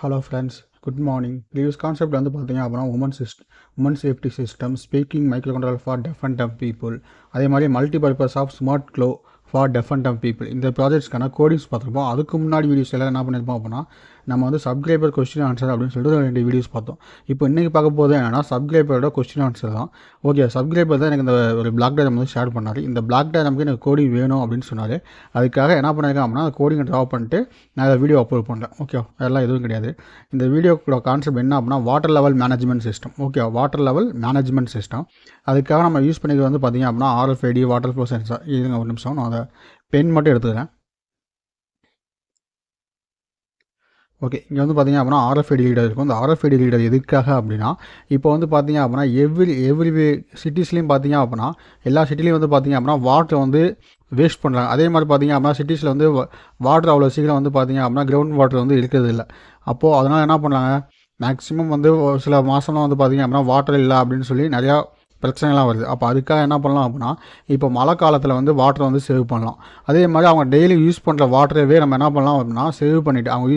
Hello friends good morning previous concept வந்து பார்த்தீங்க அப்படின்னா women system women safety system speaking micro control for deaf and dumb people அதே மாதிரி multi purpose of smart glove for deaf and dumb people இந்த ப்ராஜெக்ட்ஸ்க்கான codings பார்த்துருப்போம். அதுக்கு முன்னாடி வீடியோஸ் எல்லாம் என்ன பண்ணியிருப்போம் அப்படின்னா நம்ம வந்து சப்ஸ்கிரைபர் கொஸ்டின் ஆன்சர் அப்படின்னு சொல்லிட்டு ஒரு ரெண்டு வீடியோஸ் பார்த்தோம். இப்போ இன்றைக்கி பார்க்க போது என்னன்னா சப்ஸ்கிரைபரோட கொஸ்டின் ஆன்சர் தான். ஓகே சப்ஸ்கிரைபர் தான் எனக்கு இந்த ஒரு பிளாக் டயரம் வந்து ஷேர் பண்ணார். இந்த பிளாக் டயரம்க்கு எனக்கு கோடிங் வேணும் அப்படின்னு சொன்னார். அதுக்காக என்ன பண்ணியிருக்கேன் அப்படின்னா அந்த கோடிங்கை ட்ரா பண்ணிட்டு நான் அதை வீடியோ அப்லோட் பண்ணுறேன் ஓகே அதெல்லாம் எதுவும் கிடையாது. இந்த வீடியோக்கோட கான்செப்ட் என்ன அப்படின்னா water level management system okay water level management system அதுக்காக நம்ம யூஸ் பண்ணிக்கிறது வந்து பார்த்திங்க அப்படின்னா ஆர்எஃப்ஐடி வாட்டர் ஃப்ளோ சென்சார் இதுங்க ஒரு நிமிஷம். நான் அதை பென் மட்டும் எடுத்துக்கிறேன். ஓகே இங்கே வந்து பார்த்திங்க அப்படின்னா ஆர்எஃப்ஐடி ரீடர் இருக்கும். இந்த ஆர்எஃப்ஐடி லீடர் எதுக்காக அப்படின்னா இப்போ வந்து பார்த்திங்க அப்படின்னா எவ்ரி எவ்ரி சிட்டிஸ்லேயும் பார்த்தீங்க அப்படின்னா எல்லா சிட்டிலையும் வந்து பார்த்திங்க அப்படின்னா வாட்டர் வந்து வேஸ்ட் பண்ணுறாங்க அதே மாதிரி பார்த்தீங்க அப்படின்னா சிட்டிஸில் வந்து வாட்டர் அவ்வளோ சீக்கிரம் வந்து பார்த்திங்க அப்படின்னா கிரவுண்ட் வாட்டர் வந்து இருக்கிறது இல்லை. அப்போது அதனால் என்ன பண்ணுறாங்க மேக்ஸிமம் வந்து ஒரு சில மாதம்லாம் வந்து பார்த்திங்க அப்படின்னா வாட்டர் இல்லை அப்படின்னு சொல்லி நிறையா பிரச்சனைலாம் வருது. அப்போ அதுக்காக என்ன பண்ணலாம் அப்படின்னா இப்போ மழை காலத்தில் வந்து வாட்டரை வந்து சேவ் பண்ணலாம். அதே மாதிரி அவங்க டெய்லி யூஸ் பண்ணுற வாட்டரவே நம்ம என்ன பண்ணலாம் அப்படின்னா சேவ் பண்ணிவிட்டு அவங்க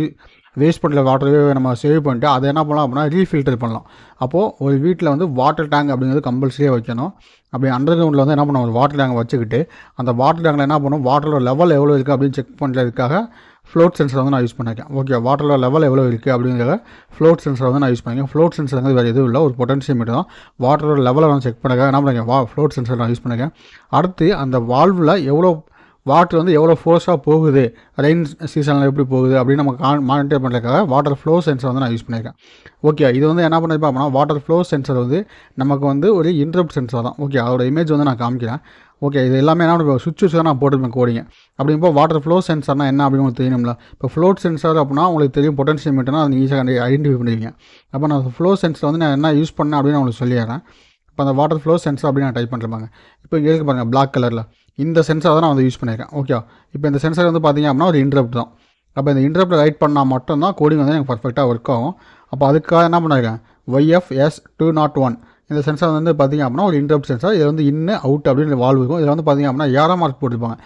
வேஸ்ட் பண்ணுற வாட்டரவே நம்ம சேவ் பண்ணிட்டு அதை என்ன பண்ணலாம் அப்படின்னா ரீஃபில்டர் பண்ணலாம். அப்போது ஒரு வீட்டில் வந்து வாட்டர் டேங்க் அப்படிங்கிறது கம்பல்சரியாக வைக்கணும். அப்படி அண்டர் கிரவுண்டில் வந்து என்ன பண்ணுவோம் ஒரு வாட்டர் டேங்க் வச்சுக்கிட்டு அந்த வாட்டர் டேங்கில் என்ன பண்ணுவோம் வாட்டரோட லெவல் எவ்வளோ இருக்குது அப்படின்னு செக் பண்ணுறதுக்காக ஃப்ளோட் சென்சர் வந்து நான் யூஸ் பண்ணியிருக்கேன். ஓகே வாட்டரோட லெவல் எவ்வளோ இருக்குது அப்படிங்கிறத ஃப்ளோட் சென்சர் வந்து நான் யூஸ் பண்ணியிருக்கேன். ஃப்ளோட் சென்சர் வந்து வேறு எதுவும் இல்லை. ஒரு பொட்டன்ஷியல் மட்டும் தான் வாட்டரோட லெவலை நான் செக் பண்ணுறேன் என்ன பண்ணுறேன் வா ஃப்ளோட் சென்சர் நான் யூஸ் பண்ணியிருக்கேன். அடுத்து அந்த வால்வில் எவ்வளோ வாட்டர் வந்து எவ்வளோ ஃபோர்ஸாக போகுது? ரெயின் சீசனில் எப்படி போகுது? அப்படின்னு நம்ம கான் மானிட்டர் பண்ணுறதுக்காக வாட்டர் ஃப்ளோ சென்சர் வந்து நான் யூஸ் பண்ணியிருக்கேன். ஓகே இது வந்து என்ன பண்ணியிருப்பேன் அப்படின்னா வாட்டர் ஃப்ளோ சென்சர் வந்து நமக்கு வந்து ஒரு இன்ட்ரப்ட் சென்சர் தான். ஓகே அதோட இமேஜ் வந்து நான் காமிக்கிறேன். ஓகே இது எல்லாமே என்ன இப்போ சுவிட்ச் தான் நான் போட்டிருப்பேன் கோடிங்க அப்படிங்கப்போ வாட்டர் ஃப்ளோ சென்சர்னா என்ன அப்படின்னு உங்களுக்கு தெரியணும்ல இப்போ ஃப்ளோட் சென்சார் அப்படின்னா உங்களுக்கு தெரியும் பொட்டன்ஷியல் மீட்டர்னா அது ஈஸியாக ஐடென்டிஃபை பண்ணிடுவீங்க. அப்போ நான் ஃப்ளோ சென்சர் வந்து நான் என்ன யூஸ் பண்ணேன் அப்படின்னு உங்களுக்கு சொல்லிடுறேன். இப்போ அந்த வாட்டர் ஃப்ளோ சென்சர் அப்படின்னு நான் டைப் பண்ணுறேன் இப்போ இங்கே இருக்கு பாருங்கள் பிளாக் கலரில் இந்த சென்சார் தான் நான் வந்து யூஸ் பண்ணியிருக்கேன். ஓகே இப்போ இந்த சென்சார் வந்து பார்த்திங்க அப்படின்னா ஒரு இன்ட்ரப்ட் தான். அப்போ இந்த இன்ட்ரப்ட் ரைட் பண்ணால் மட்டும்தான் கோடிங் வந்து எனக்கு பர்ஃபெக்டாக ஒர்க் ஆகும். அப்போ அதுக்காக என்ன பண்ணியிருக்கேன் ஒய்எஃப்எஸ் டூ நாட் ஒன் இந்த சென்சார் வந்து பார்த்திங்க அப்படின்னா ஒரு இன்ட்ரப்ட் சென்சார் இது வந்து இன்னு அவுட் அப்படின்னு வால்வ் இருக்கும். இதில் வந்து பார்த்திங்க அப்படின்னா ஏரோ மார்க் போட்டிருப்பாங்க.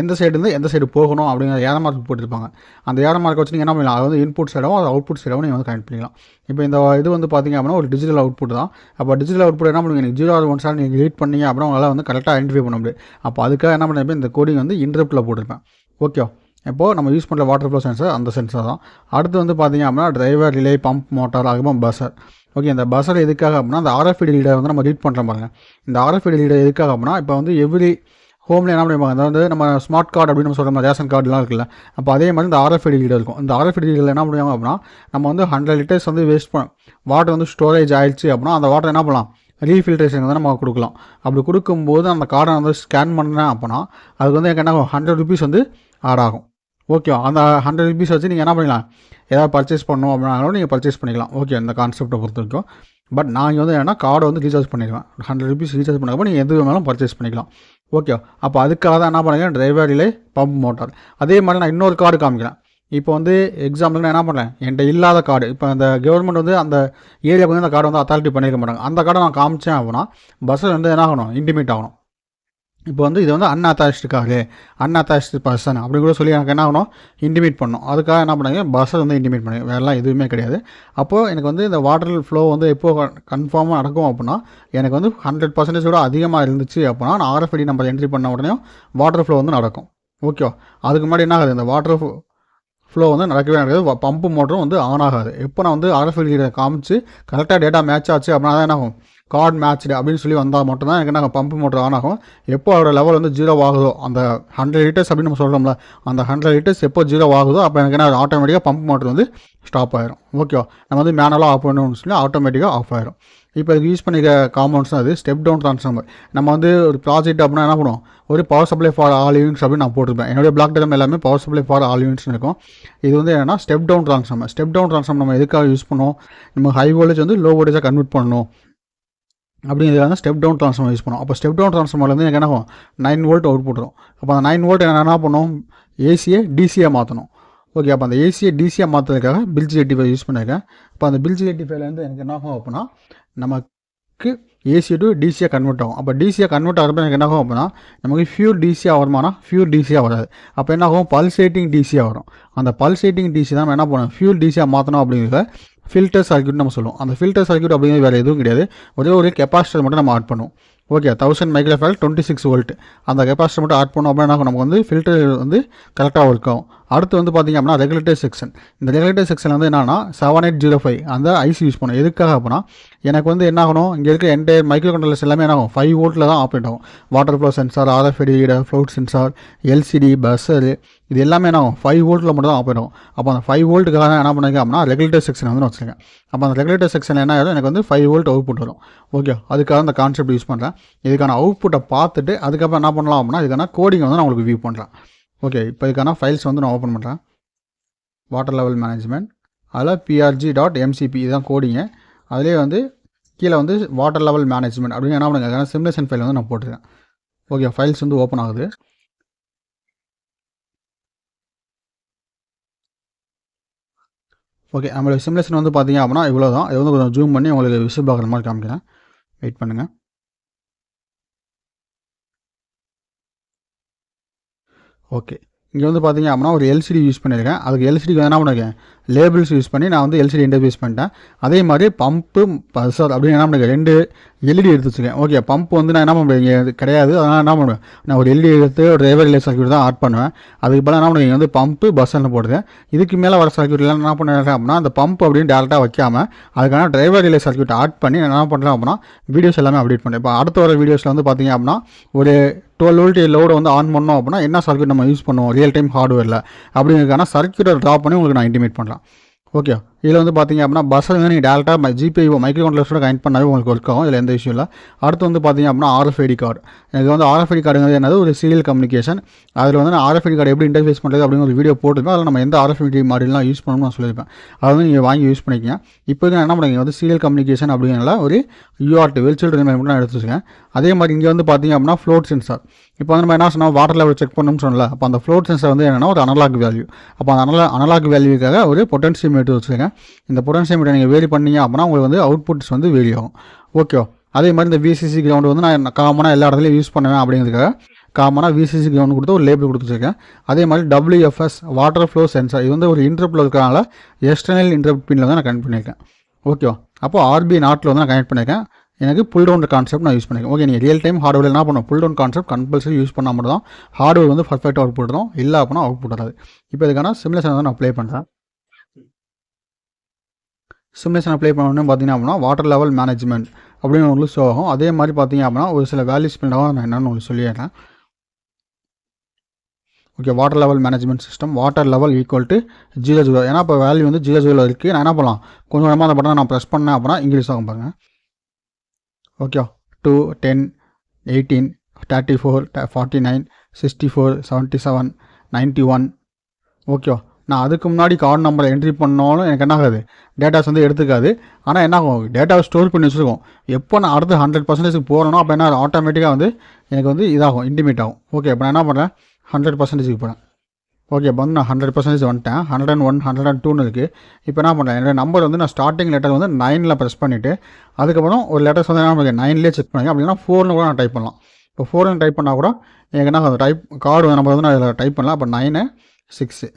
எந்த சைடுலேருந்து எந்த சைடு போகணும் அப்படிங்கிற ஏற மார்க் போட்டிருப்பாங்க. அந்த ஏற மார்க் வச்சு நீங்கள் என்ன பண்ணலாம்? அது வந்து இன்புட் சைடாகவும் அது அவுட்புட் சைடாகவும் நீங்கள் வந்து கனெக்ட் பண்ணிக்கலாம். இப்போ இந்த இது வந்து பார்த்திங்க அப்படின்னா ஒரு டிஜிட்டல் அவுட்புட் தான். அப்போ டிஜிட்டல் அவுட்புட் என்ன பண்ணுவீங்க? நீங்கள் ஜீரோ ஆர் ஒன் சார் நீங்கள் ரீட் பண்ணீங்க அப்படின்னா உங்களால் வந்து கரெக்டாக ஐடென்டிஃபை பண்ண முடியும். அப்போ அதுக்காக என்ன பண்ணிருப்பேன் இந்த கோடிங் வந்து இன்ட்ரப்ட்டில் போட்டிருப்பேன். ஓகே இப்போது நம்ம யூஸ் பண்ணுற வாட்டர் ஃப்ளோ சென்சர் அந்த சென்சர் தான். அடுத்து வந்து பார்த்திங்க அப்படின்னா டிரைவர் ரிலே பம்ப் மோட்டார் அதுக்கப்புறம் பஸ்ஸர் ஓகே இந்த பஸ்ஸர் எதுக்காக அப்படின்னா அந்த ஆர்எஃப்இடி லீடர் வந்து நம்ம ரீட் பண்ணுற பாருங்கள் இந்த ஆர்எஃப்இடி லீடர் எதுக்காக அப்படின்னா இப்போ வந்து எவ்ரி ஹோமில் என்ன பண்ணிப்பாங்க அதாவது நம்ம ஸ்மார்ட் கார்டு அப்படின்னு நம்ம சொல்கிறோம் ரேஷன் கார்டுலாம் இருக்குல்ல அப்போ அதே மாதிரி இந்த ஆர்எஃப்ஐடி லீடர் இருக்கும். இந்த ஆர்எஃப்ஐடி லீடர் என்ன பண்ணுவாங்க அப்படின்னா நம்ம வந்து ஹண்ட்ரட் லிட்டர்ஸ் வந்து வேஸ்ட் பண்ண வாட்டர் வந்து ஸ்டோரேஜ் ஆயிடுச்சு அப்படின்னா அந்த வாட்டர் என்ன பண்ணலாம்? ரீஃபில்ட்ரேஷன் வந்து நம்ம கொடுக்கலாம். அப்படி கொடுக்கும்போது அந்த கார்டை வந்து ஸ்கேன் பண்ணேன் அப்படின்னா அதுக்கு வந்து எனக்கு என்ன ஹண்ட்ரட் ருபீஸ் வந்து ஆட் ஆகும். ஓகே அந்த ஹண்ட்ரட் ருபீஸ் வச்சு நீங்கள் என்ன பண்ணிக்கலாம்? ஏதாவது பர்ச்சேஸ் பண்ணணும் அப்படின்னாலும் நீங்கள் பர்ச்சேஸ் பண்ணிக்கலாம். ஓகே இந்த கான்செப்ட்டை பொறுத்த வரைக்கும். பட் நான் இங்கே வந்து என்னன்னா கார்டை வந்து ரீசார்ஜ் பண்ணிடுவேன். ஹண்ட்ரட் ருபீஸ் ரீசார்ஜ் பண்ணுறப்போ நீங்கள் எது வேணாலும் பர்ச்சேஸ் பண்ணிக்கலாம். ஓகே அப்போ அதுக்காக தான் என்ன பண்ணுறேன் டிரைவர் ரிலே பம்ப் மோட்டார் அதே மாதிரி நான் இன்னொரு கார்டு காமிக்கிறேன். இப்போ வந்து எக்ஸாம்பிள் நான் என்ன பண்ணுறேன் என்கிட்ட இல்லாத கார்டு இப்போ அந்த கவர்மெண்ட் வந்து அந்த ஏரியாவுக்கு வந்து அந்த கார்டு வந்து அத்தாரிட்டி பண்ணியிருக்க மாட்டாங்க. அந்த கார்டை நான் காமிச்சேன் அப்படின்னா பஸ்ஸில் வந்து என்ன ஆகணும்? இன்டிமேட் ஆகணும். இப்போ வந்து இது வந்து அன்அத்தாரிஸ்டு காரு அன்அத்தாரிஸ்டு பர்சன் அப்படி கூட சொல்லி எனக்கு என்ன ஆகணும்? இன்டிமேட் பண்ணும் அதுக்காக என்ன பண்ணாங்க? பஸ்ஸை வந்து இன்டிமேட் பண்ணுங்க. வேறெல்லாம் எதுவுமே கிடையாது. அப்போது எனக்கு வந்து இந்த வாட்டர் ஃப்ளோ வந்து எப்போ கன்ஃபார்மாக நடக்கும் அப்படின்னா எனக்கு வந்து ஹண்ட்ரட் பர்சன்டேஜ் கூட அதிகமாக இருந்துச்சு அப்படின்னா நான் ஆர்எஃப்டி நம்பர் என்ட்ரி பண்ண உடனே வாட்டர் ஃப்ளோ வந்து நடக்கும். ஓகே அதுக்கு முன்னாடி என்ன ஆகுது? இந்த வாட்டர் ஃப்ளோ வந்து நடக்கவே நடக்காது. பம்பு மோட்டரும் வந்து ஆன் ஆகாது. எப்போ நான் வந்து ஆர்எஃப்டி காமிச்சு கரெக்டாக டேட்டா மேட்ச் ஆச்சு அப்படின்னா தான் என்ன ஆகும்? கார்டு மேட்ச்டு அப்படின்னு சொல்லி வந்தால் மட்டும்தான் எனக்கு நாங்கள் பம்பு மோட்டர் ஆன் ஆகும். எப்போ அதோட லெவல் வந்து ஜீரோ ஆகுதோ அந்த ஹண்ட்ரட் லிட்டர்ஸ் அப்படின்னு நம்ம சொல்கிறோம்ல அந்த ஹண்ட்ரட் லிட்டர்ஸ் எப்போ ஜீரோ ஆகுதோ அப்போ எனக்கு என்ன ஆட்டோமேட்டிக்காக பம்ப் மோட்டர் வந்து ஸ்டாப் ஆயிரும். ஓகேவா நம்ம வந்து மேனலாக ஆஃப் பண்ணணும்னு சொல்லி ஆட்டோமேட்டிக்காக ஆஃப் ஆயிரும். இப்போ இதுக்கு யூஸ் பண்ணிக்க காம்பவுண்ட்ஸ் அது ஸ்டெப் டவுன் ட்ரான்ஸ்ஃபார்மர் நம்ம வந்து ஒரு ப்ராஜெக்ட் அப்படின்னா என்ன பண்ணுவோம்? ஒரு power supply for all units அப்படின்னு நான் போட்டிருப்பேன். என்னுடைய பிளாக் டேம் எல்லாமே power supply for all units இருக்கும். இது வந்து என்னன்னா step down transformer step down transformer நம்ம எதுக்காக யூஸ் பண்ணுவோம்? நம்ம ஹை வோல்டேஜ் வந்து லோ வோல்டேஜாக கன்வெர்ட் பண்ணணும். அப்படிங்கிறதுக்காக ஸ்டெப் டவுன் ட்ரான்ஸ்ஃபார்மர் யூஸ் பண்ணுவோம் அப்போ ஸ்டெப் டவுன் ட்ரான்ஸ்ஃபார்மர்லேருந்து எனக்கு என்ன ஆகும்? நைன் வோல்ட் அவுட் போட்டுரும் அப்போ அந்த நைன் வோல்ட் என்ன என்ன பண்ணும்? ஏசியை டிசியாக மாற்றணும் ஓகே அப்போ அந்த ஏசியை டிசியாக மாற்றுறதுக்காக பில்ஜி எயிட்டி ஃபைவ் யூஸ் பண்ணியிருக்கேன் அப்போ அந்த பில்ஜி எயிட்டி ஃபைவ்லேருந்து எனக்கு என்ன ஆகும் அப்படின்னா நமக்கு ஏசி டு டிசியாக கன்வெர்ட் ஆகும். அப்போ டிசியாக கன்வெர்ட் ஆகிறப்ப எனக்கு என்ன ஆகும் அப்படின்னா நமக்கு ஃபியூர் டிசியாக வருமானா ஃபியூர் டிசியாக வராது. அப்போ என்ன ஆகும்? பல்சேட்டிங் டிசியாக வரும். அந்த பல்சேட்டிங் டிசி தான் நம்ம என்ன பண்ணணும்? ஃபியூர் டிசியாக மாற்றணும் அப்படிங்கிறத ஃபில்டர் சர்க்யூட் நம்ம சொல்லுவோம். அந்த ஃபில்டர் சர்க்யூட் அப்படிங்கிறது வேறு எதுவும் கிடையாது. ஒரே ஒரு கெப்பாசிட்டர் மட்டும் நம்ம ஆட் பண்ணுவோம். Okay thousand microfarad twenty six volt அந்த கெப்பாசிட்டர் மட்டும் ஆட் பண்ணோம் அப்படின்னா நமக்கு வந்து ஃபில்டர் வந்து கரெக்டாக ஒர்க் ஆகும் அடுத்து வந்து பார்த்திங்க அப்படின்னா ரெகுலேட்டர் செக்ஷன் இந்த ரெகுலேட்டர் செக்ஷன் வந்து என்னன்னா செவன் எயிட் ஜீரோ ஃபைவ் அந்த ஐசி யூஸ் பண்ணும் எதுக்காக அப்படின்னா எனக்கு வந்து என்ன ஆகணும்? இங்கே இருக்க என்டையர் மைக்ரோ கண்ட்ரோலர்ஸ் எல்லாமே என்ன ஆகும்? ஃபைவ் வோல்ட்டில் தான் ஆப்ரேட் ஆகும். Water flow sensor RFID reader float sensor LCD buzzer இது எல்லாமே என்ன ஆகும்? ஃபைவ் வோல்ட்டில் மட்டும் தான் ஆப்ரேட் ஆகும். அப்போ அந்த ஃபைவ் வோல்ட்டுக்காக என்ன பண்ணிருக்கேன் அப்படின்னா ரெகுலேட்டர் செக்ஷன் வந்து வச்சுருக்கேன். அப்போ அந்த ரெகுலேட்டர் செக்ஷன் என்ன ஆகும் எனக்கு வந்து ஃபைவ் வோல்ட் அவுட்புட் வரும். ஓகே அதுக்காக அந்த கான்செப்ட் யூஸ் பண்ணுறேன் இதுக்கான அவுட்புட்டை பார்த்துட்டு அதுக்கப்புறம் என்ன பண்ணலாம் அப்படின்னா இதுக்கான கோடிங் வந்து நான் உங்களுக்கு வியூ பண்ணுறேன் ஓகே இப்போ இதுக்கான ஃபைல்ஸ் வந்து நான் ஓப்பன் பண்ணுறேன் வாட்டர் லெவல் மேனேஜ்மெண்ட் அதில் பிஆர்ஜி டாட் எம்சிபி இதுதான் கோடிங்க அதிலே வந்து கீழே வந்து வாட்டர் லெவல் மேனேஜ்மெண்ட் அப்படின்னு என்ன பண்ணுங்க சிமுலேஷன் ஃபைல் வந்து நான் போட்டிருக்கேன். ஓகே ஃபைல்ஸ் வந்து ஓப்பன் ஆகுது. ஓகே நம்மளோட சிமுலேஷன் வந்து பார்த்தீங்க அப்படின்னா இவ்வளோ தான் இது வந்து கொஞ்சம் ஜூம் பண்ணி உங்களுக்கு விசில் பார்க்குற மாதிரி காமிக்கிறேன். வெயிட் பண்ணுங்கள் ஓகே. இங்கே வந்து பார்த்தீங்க அப்படின்னா ஒரு எல்சிடி யூஸ் பண்ணியிருக்கேன் அதுக்கு எல்சிடிக்கு என்ன பண்ணிருக்கேன் லேபிள்ஸ் யூஸ் பண்ணி நான் வந்து எல்சிடி யூஸ் பண்ணிட்டேன். அதே மாதிரி பம்பு பல்சர் அப்படின்னு என்ன பண்ணுறேன்? ரெண்டு எல்இடி எடுத்து வச்சுருக்கேன். ஓகே பம்ப் வந்து நான் என்ன பண்ணுவேன்? இங்கே கிடையாது. அதனால் என்ன பண்ணுவேன்? நான் ஒரு எல்இடி எடுத்து ஒரு டிரைவர் இல்லை சர்க்கியூட் தான் ஆட் பண்ணுவேன். அதுக்கு பதிலாக என்ன பண்ணுவேன்? இங்கே வந்து பம்பு பஸ்ஸில் போடுறேன். இதுக்கு மேலே வர சர்க்கியூட்லாம் என்ன பண்ணுறேன் அப்படின்னா அந்த பம்ப் அப்படின்னு டேரெக்டாக வைக்காமல் அதுக்கான டிரைவர் இல்லை சர்க்கியூட் ஆட் பண்ணி நான் என்ன பண்ணுறேன் அப்படின்னா வீடியோஸ் எல்லாமே அப்டேட் பண்ணுறேன் இப்போ அடுத்த வர வீடியோஸில் வந்து பார்த்தீங்க அப்படின்னா ஒரு டுவெல் வோல்ட் லோடை வந்து ஆன் பண்ணோம் அப்படின்னா என்ன சர்க்யூட் நம்ம யூஸ் பண்ணுவோம்? ரியல் டைம் ஹார்ட்வேரில் அப்படிங்கிறதுக்கான சர்க்யூட்டை ட்ரா பண்ணி உங்களுக்கு நான் இன்டிமேட் பண்ணலாம். ஓகே இதில் வந்து பார்த்தீங்க அப்படின்னா பஸ்ஸை வந்து நீங்கள் டேரெக்டாக ஜிபே மைக்ரோ கண்ட்ரோலர்ஸோட கனெக்ட் பண்ணாவே உங்களுக்கு ஒர்க் ஆகும் இதில் எந்த இஷ்யூ இல்லை. அடுத்து வந்து பார்த்தீங்க அப்படின்னா ஆர்எஃப்ஐடி கார்டு இது வந்து ஆர்எஃப்ஐடி கார்டுங்கிறது என்னது? ஒரு சீரியல் கம்யூனிகேஷன் அதில் வந்து நான் ஆர்எஃப்ஐடி கார்டு எப்படி இன்டர்ஃபேஸ் பண்ணுறது அப்படிங்கிற ஒரு வீடியோ போட்டிருக்கோம். அதில் நம்ம எந்த ஆர்எஃப்ஐடி மாடலாம் யூஸ் பண்ணணும்னு நான் சொல்லியிருப்பேன். அதை வந்து நீங்கள் வாங்கி யூஸ் பண்ணிக்கங்க. இப்போ நான் என்ன பண்ணுங்க? வந்து சீரியல் கம்யூனிகேஷன் அப்படிங்கிறத ஒரு யூஆர்டி வெல்ச்சல் மட்டும் நான் எடுத்து வச்சுக்கேன் அதே மாதிரி இங்கே வந்து பார்த்தீங்க அப்படின்னா ஃப்ளோட் சென்சார் இப்போ வந்து நம்ம என்ன சொன்னால் வாட்டர் லெவல் செக் பண்ணணும்னு சொன்னல அப்போ அந்த ஃப்ளோட் சென்சார் வந்து என்னென்னா ஒரு அனலாக் வேல்யூ அப்போ அந்த அனலா அனலாக் வேல்யூக்காக ஒரு பொட்டன்சியோமீட்டர் வச்சுருக்கேன். இந்த பொட்டன்சியோமீட்டர் நீங்கள் வேரி பண்ணீங்க அப்படின்னா உங்களுக்கு வந்து அவுட்புட்ஸ் வந்து வேரி ஆகும். ஓகே அதே மாதிரி இந்த விசிசி கிரவுண்டு வந்து நான் காமனாக எல்லா இடத்துலையும் யூஸ் பண்ணுவேன் அப்படிங்கிறதுக்காக காமனாக விசிசி கிரவுண்ட் கொடுத்து ஒரு லேபிள் கொடுத்துருக்கேன் அதே மாதிரி டபிள்யூஎஃப்எஸ் வாட்டர் ஃப்ளோ சென்சார் இது வந்து ஒரு இன்டர்பில் இருக்கிறனால எக்ஸ்டர்னல் இன்டர்ப்ட் பின்னில் நான் கனெக்ட் பண்ணியிருக்கேன். ஓகேவா அப்போ ஆர்பி நாட்டில் வந்து நான் கனெக்ட் பண்ணியிருக்கேன். எனக்கு புல் டவுன் கான்செப்ட் நான் யூஸ் பண்ணிக்கேன் ஓகே நீங்கள் ரியல் டைம் ஹார்ட்வேர் என்ன பண்ணும் pull down concept compulsory use பண்ணால் மட்டும் தான் ஹார்ட்வேர் வந்து பர்ஃபெக்டாக அவுட் போட்டுரும் இல்லை அப்படின்னா அவுட் புட் இப்போ இதுக்கான சிமுலேஷன் வந்து நான் அப்ளை பண்ணுறேன் சிமுலேஷன் அப்ளை பண்ணணும்னு பார்த்தீங்கன்னா அப்படின்னா வாட்டர் லெவல் மேனேஜ்மெண்ட் அப்படின்னு உங்களுக்கு ஷோ ஆகும். அதே மாதிரி பார்த்தீங்க அப்படின்னா ஒரு சில வேல்யூஸ் பண்ணாக நான் என்னென்னு உங்களுக்கு சொல்லிடுறேன். Okay water level management system water level equal to zero zero ஏன்னா இப்போ வேல்யூ வந்து ஜீரோ ஜீரோ இருக்குது நான் என்ன பண்ணலாம்? கொஞ்சம் கொஞ்சமாக அந்த பட்டனை நான் ப்ரெஸ் பண்ணேன் அப்படின்னா இங்கிலீஷ் ஆகும் பாருங்கள் okay two ten eighteen thirty four forty nine sixty four seventy seven ninety one okay நான் அதுக்கு முன்னாடி கார்டு நம்பரை என்ட்ரி பண்ணாலும் எனக்கு என்ன ஆகாது? டேட்டாஸ் வந்து எடுத்துக்காது. ஆனால் என்ன ஆகும்? டேட்டாவை ஸ்டோர் பண்ணி வச்சுருக்கோம். எப்போ நான் அடுத்து ஹண்ட்ரட் பர்சன்டேஜுக்கு போகிறேனோ அப்போ என்ன ஆட்டோமேட்டிக்காக வந்து எனக்கு வந்து இதாகும் இன்டிமேட் ஆகும். ஓகே இப்போ நான் என்ன பண்ணுறேன் ஹண்ட்ரட் பர்சன்டேஜுக்கு போகிறேன் ஓகே இப்போ வந்து நான் ஹண்ட்ரட் பர்சன்டேஜ் வந்துட்டேன். Hundred and one hundred and டூன்னு இருக்குது இப்போ என்ன பண்ணுறேன் என்னோடய நம்பர் வந்து நான் ஸ்டார்டிங் லெட்டர் வந்து நைனில் ப்ரெஸ் பண்ணிவிட்டு அதுக்கப்புறம் ஒரு லெட்டர்ஸ் வந்து என்ன பண்ணுறேன் நைன்லேயே செக் பண்ணுங்க. அப்படின்னா ஃபோர்னு கூட நான் டைப் பண்ணலாம். இப்போ ஃபோர்னு டைப் பண்ணால் கூட எனக்கு என்ன டைப் கார்டு நம்பர் வந்து நான் இதில் டைப் பண்ணலாம். அப்போ nine six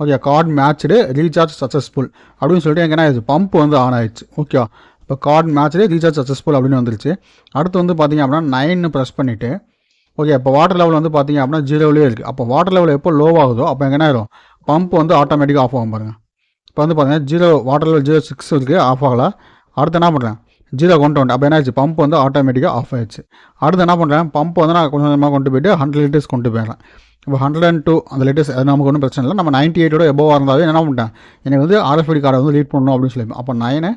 okay card matched recharge successful அப்படின்னு சொல்லிட்டு எங்கன்னா என்ன பம்ப் வந்து ஆன் ஆயிடுச்சு. ஓகே இப்போ கார்டு மேட்ச்டு ரீசார்ஜ் சக்ஸஸ்ஃபுல் அப்படின்னு வந்துருச்சு. அடுத்து வந்து பார்த்தீங்க அப்படின்னா நைன்னு ப்ரெஸ் பண்ணிவிட்டு ஓகே இப்போ வாட்டர் லெவல் வந்து பார்த்தீங்க அப்படின்னா ஜீரோவிலே இருக்குது அப்போ வாட்டர் லெவல் எப்போ லோ ஆகுதோ அப்போ எங்கேனா என்ன பம்ப் வந்து ஆட்டோமேட்டிக்காக ஆஃப் ஆகும் பாருங்கள் இப்போ வந்து பார்த்தீங்கன்னா zero water level zero six இருக்குது ஆஃப் ஆகலை. அடுத்து என்ன பண்ணுறேன் ஜீரோ கொண்டு வந்து அப்போ என்ன ஆச்சு பம்ப் வந்து ஆட்டோமேட்டிக்காக ஆஃப் ஆயிடுச்சு. அடுத்து என்ன பண்ணுறேன் பம்ப் வந்து நான் கொஞ்சம் கொஞ்சமாக கொண்டு போயிட்டு ஹண்ட்ரட் லிட்டர்ஸ் கொண்டு போயிடுறேன். இப்போ ஹண்ட்ரட் அண்ட் டூ அந்த லேட்டஸ்ட் அது நமக்கு ஒன்றும் பிரச்சனை இல்லை. நம்ம நைன்ட்டி எயிட்டோட எபோவாக இருந்தாவே என்ன பண்ணிட்டேன்? எனக்கு வந்து ஆர்எஃப்டி கார்டை வந்து லீட் பண்ணணும் அப்படின்னு சொல்லி அப்போ நைனு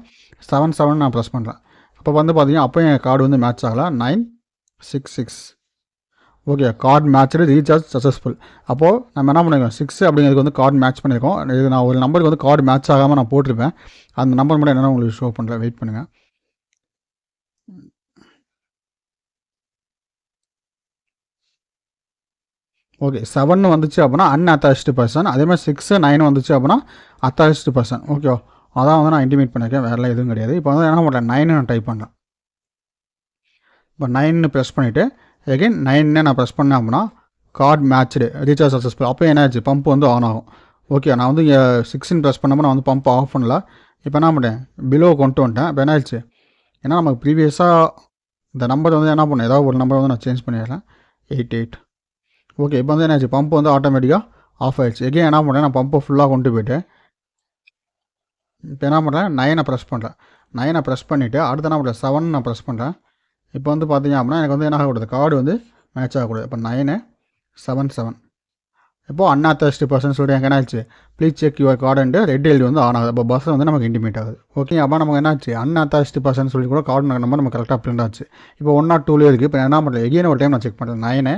செவன் செவன் நான் ப்ரெஸ் பண்ணுறேன் அப்போ வந்து பார்த்தீங்கன்னா அப்போ என் கார்டு வந்து மேட்ச் ஆகலை. Nine six six okay card match recharge successful அப்போது நம்ம என்ன பண்ணிருக்கோம்? சிக்ஸ் அப்படிங்கிறதுக்கு வந்து கார்டு மேட்ச் பண்ணியிருக்கோம் இது நான் ஒரு நம்பருக்கு வந்து கார்டு மேட்ச் ஆகாமல் நான் போட்டிருப்பேன். அந்த நம்பர் மட்டும் என்னென்ன உங்களுக்கு ஷோ பண்ணுறேன் வெயிட் பண்ணுங்கள் ஓகே செவன் வந்துச்சு அப்படின்னா அன் பர்சன் அதே மாதிரி சிக்ஸு நைன் வந்துச்சு அப்படின்னா அத்தாரிஸ்டு பர்சன் ஓகே அதான் வந்து நான் இன்டிமேட் பண்ணியிருக்கேன் வேறெல்லாம் எதுவும் கிடையாது. இப்போ வந்து என்ன பண்ணுறேன் நைனு நான் டைப் பண்ணுறேன் இப்போ நைன்னு ப்ரெஸ் பண்ணிவிட்டு எகைன் நைன்னு நான் ப்ரெஸ் பண்ணேன் அப்படின்னா கார்டு மேட்ச்டு ரீசார்ஜ் சக்ஸஸ்ஃபுல் அப்போ என்ன ஆச்சு? பம்ப் வந்து ஆன் ஆகும். ஓகே நான் வந்து சிக்ஸின் ப்ரெஸ் பண்ணப்போ நான் வந்து பம்ப் ஆஃப் பண்ணல. இப்போ என்ன பண்ணிட்டேன்? பிலோ கொண்டு வந்துட்டேன். இப்போ என்ன ஆச்சு ஏன்னா நமக்கு ப்ரீவியஸாக இந்த நம்பர் வந்து என்ன பண்ணேன் ஏதாவது ஒரு நம்பர் வந்து நான் சேஞ்ச் பண்ணிடுறேன். எயிட் எயிட் ஓகே இப்போ வந்து என்னாச்சு? பம்ப் வந்து ஆட்டோமேட்டிக்காக ஆஃப் ஆயிடுச்சு. எகே என்ன பண்ணுறேன் நான் பம்பை ஃபுல்லாக கொண்டு போயிட்டு இப்போ என்ன பண்ணுறேன் நைனை ப்ரெஸ் பண்ணுறேன் நைனை ப்ரெஸ் பண்ணிவிட்டு அடுத்து என்ன பண்ணுறேன் செவன் நான் ப்ரெஸ் பண்ணுறேன் இப்போ வந்து பார்த்தீங்க அப்படின்னா எனக்கு வந்து என்ன ஆகக்கூடாது? கார்டு வந்து மேட்ச் ஆகக்கூடாது. இப்போ நைனு செவன் செவன் இப்போது அன்ஆத்தர்ஸ்ட் பர்சன் சொல்லிட்டு எனக்கு என்னாச்சு? ப்ளீஸ் செக் யுவர் கார்டுன்ட்டு ரெட் எல்டி வந்து ஆன் ஆகுது. அப்போ பஸ் வந்து நமக்கு இன்டிமேட் ஆகுது. ஓகே அப்போ நமக்கு என்னாச்சு? அண்ணா தேர்ஸ்டி பர்சன் சொல்லி கூட கார்டு நம்பர் நம்ம கரெக்டாக பிரிண்ட் ஆச்சு. இப்போ ஒன் நாட் டூலேயே இருக்குது இப்போ என்ன பண்ணுறேன் எகைன் ஒரு டைம் நான் செக் பண்ணுறேன் நைனு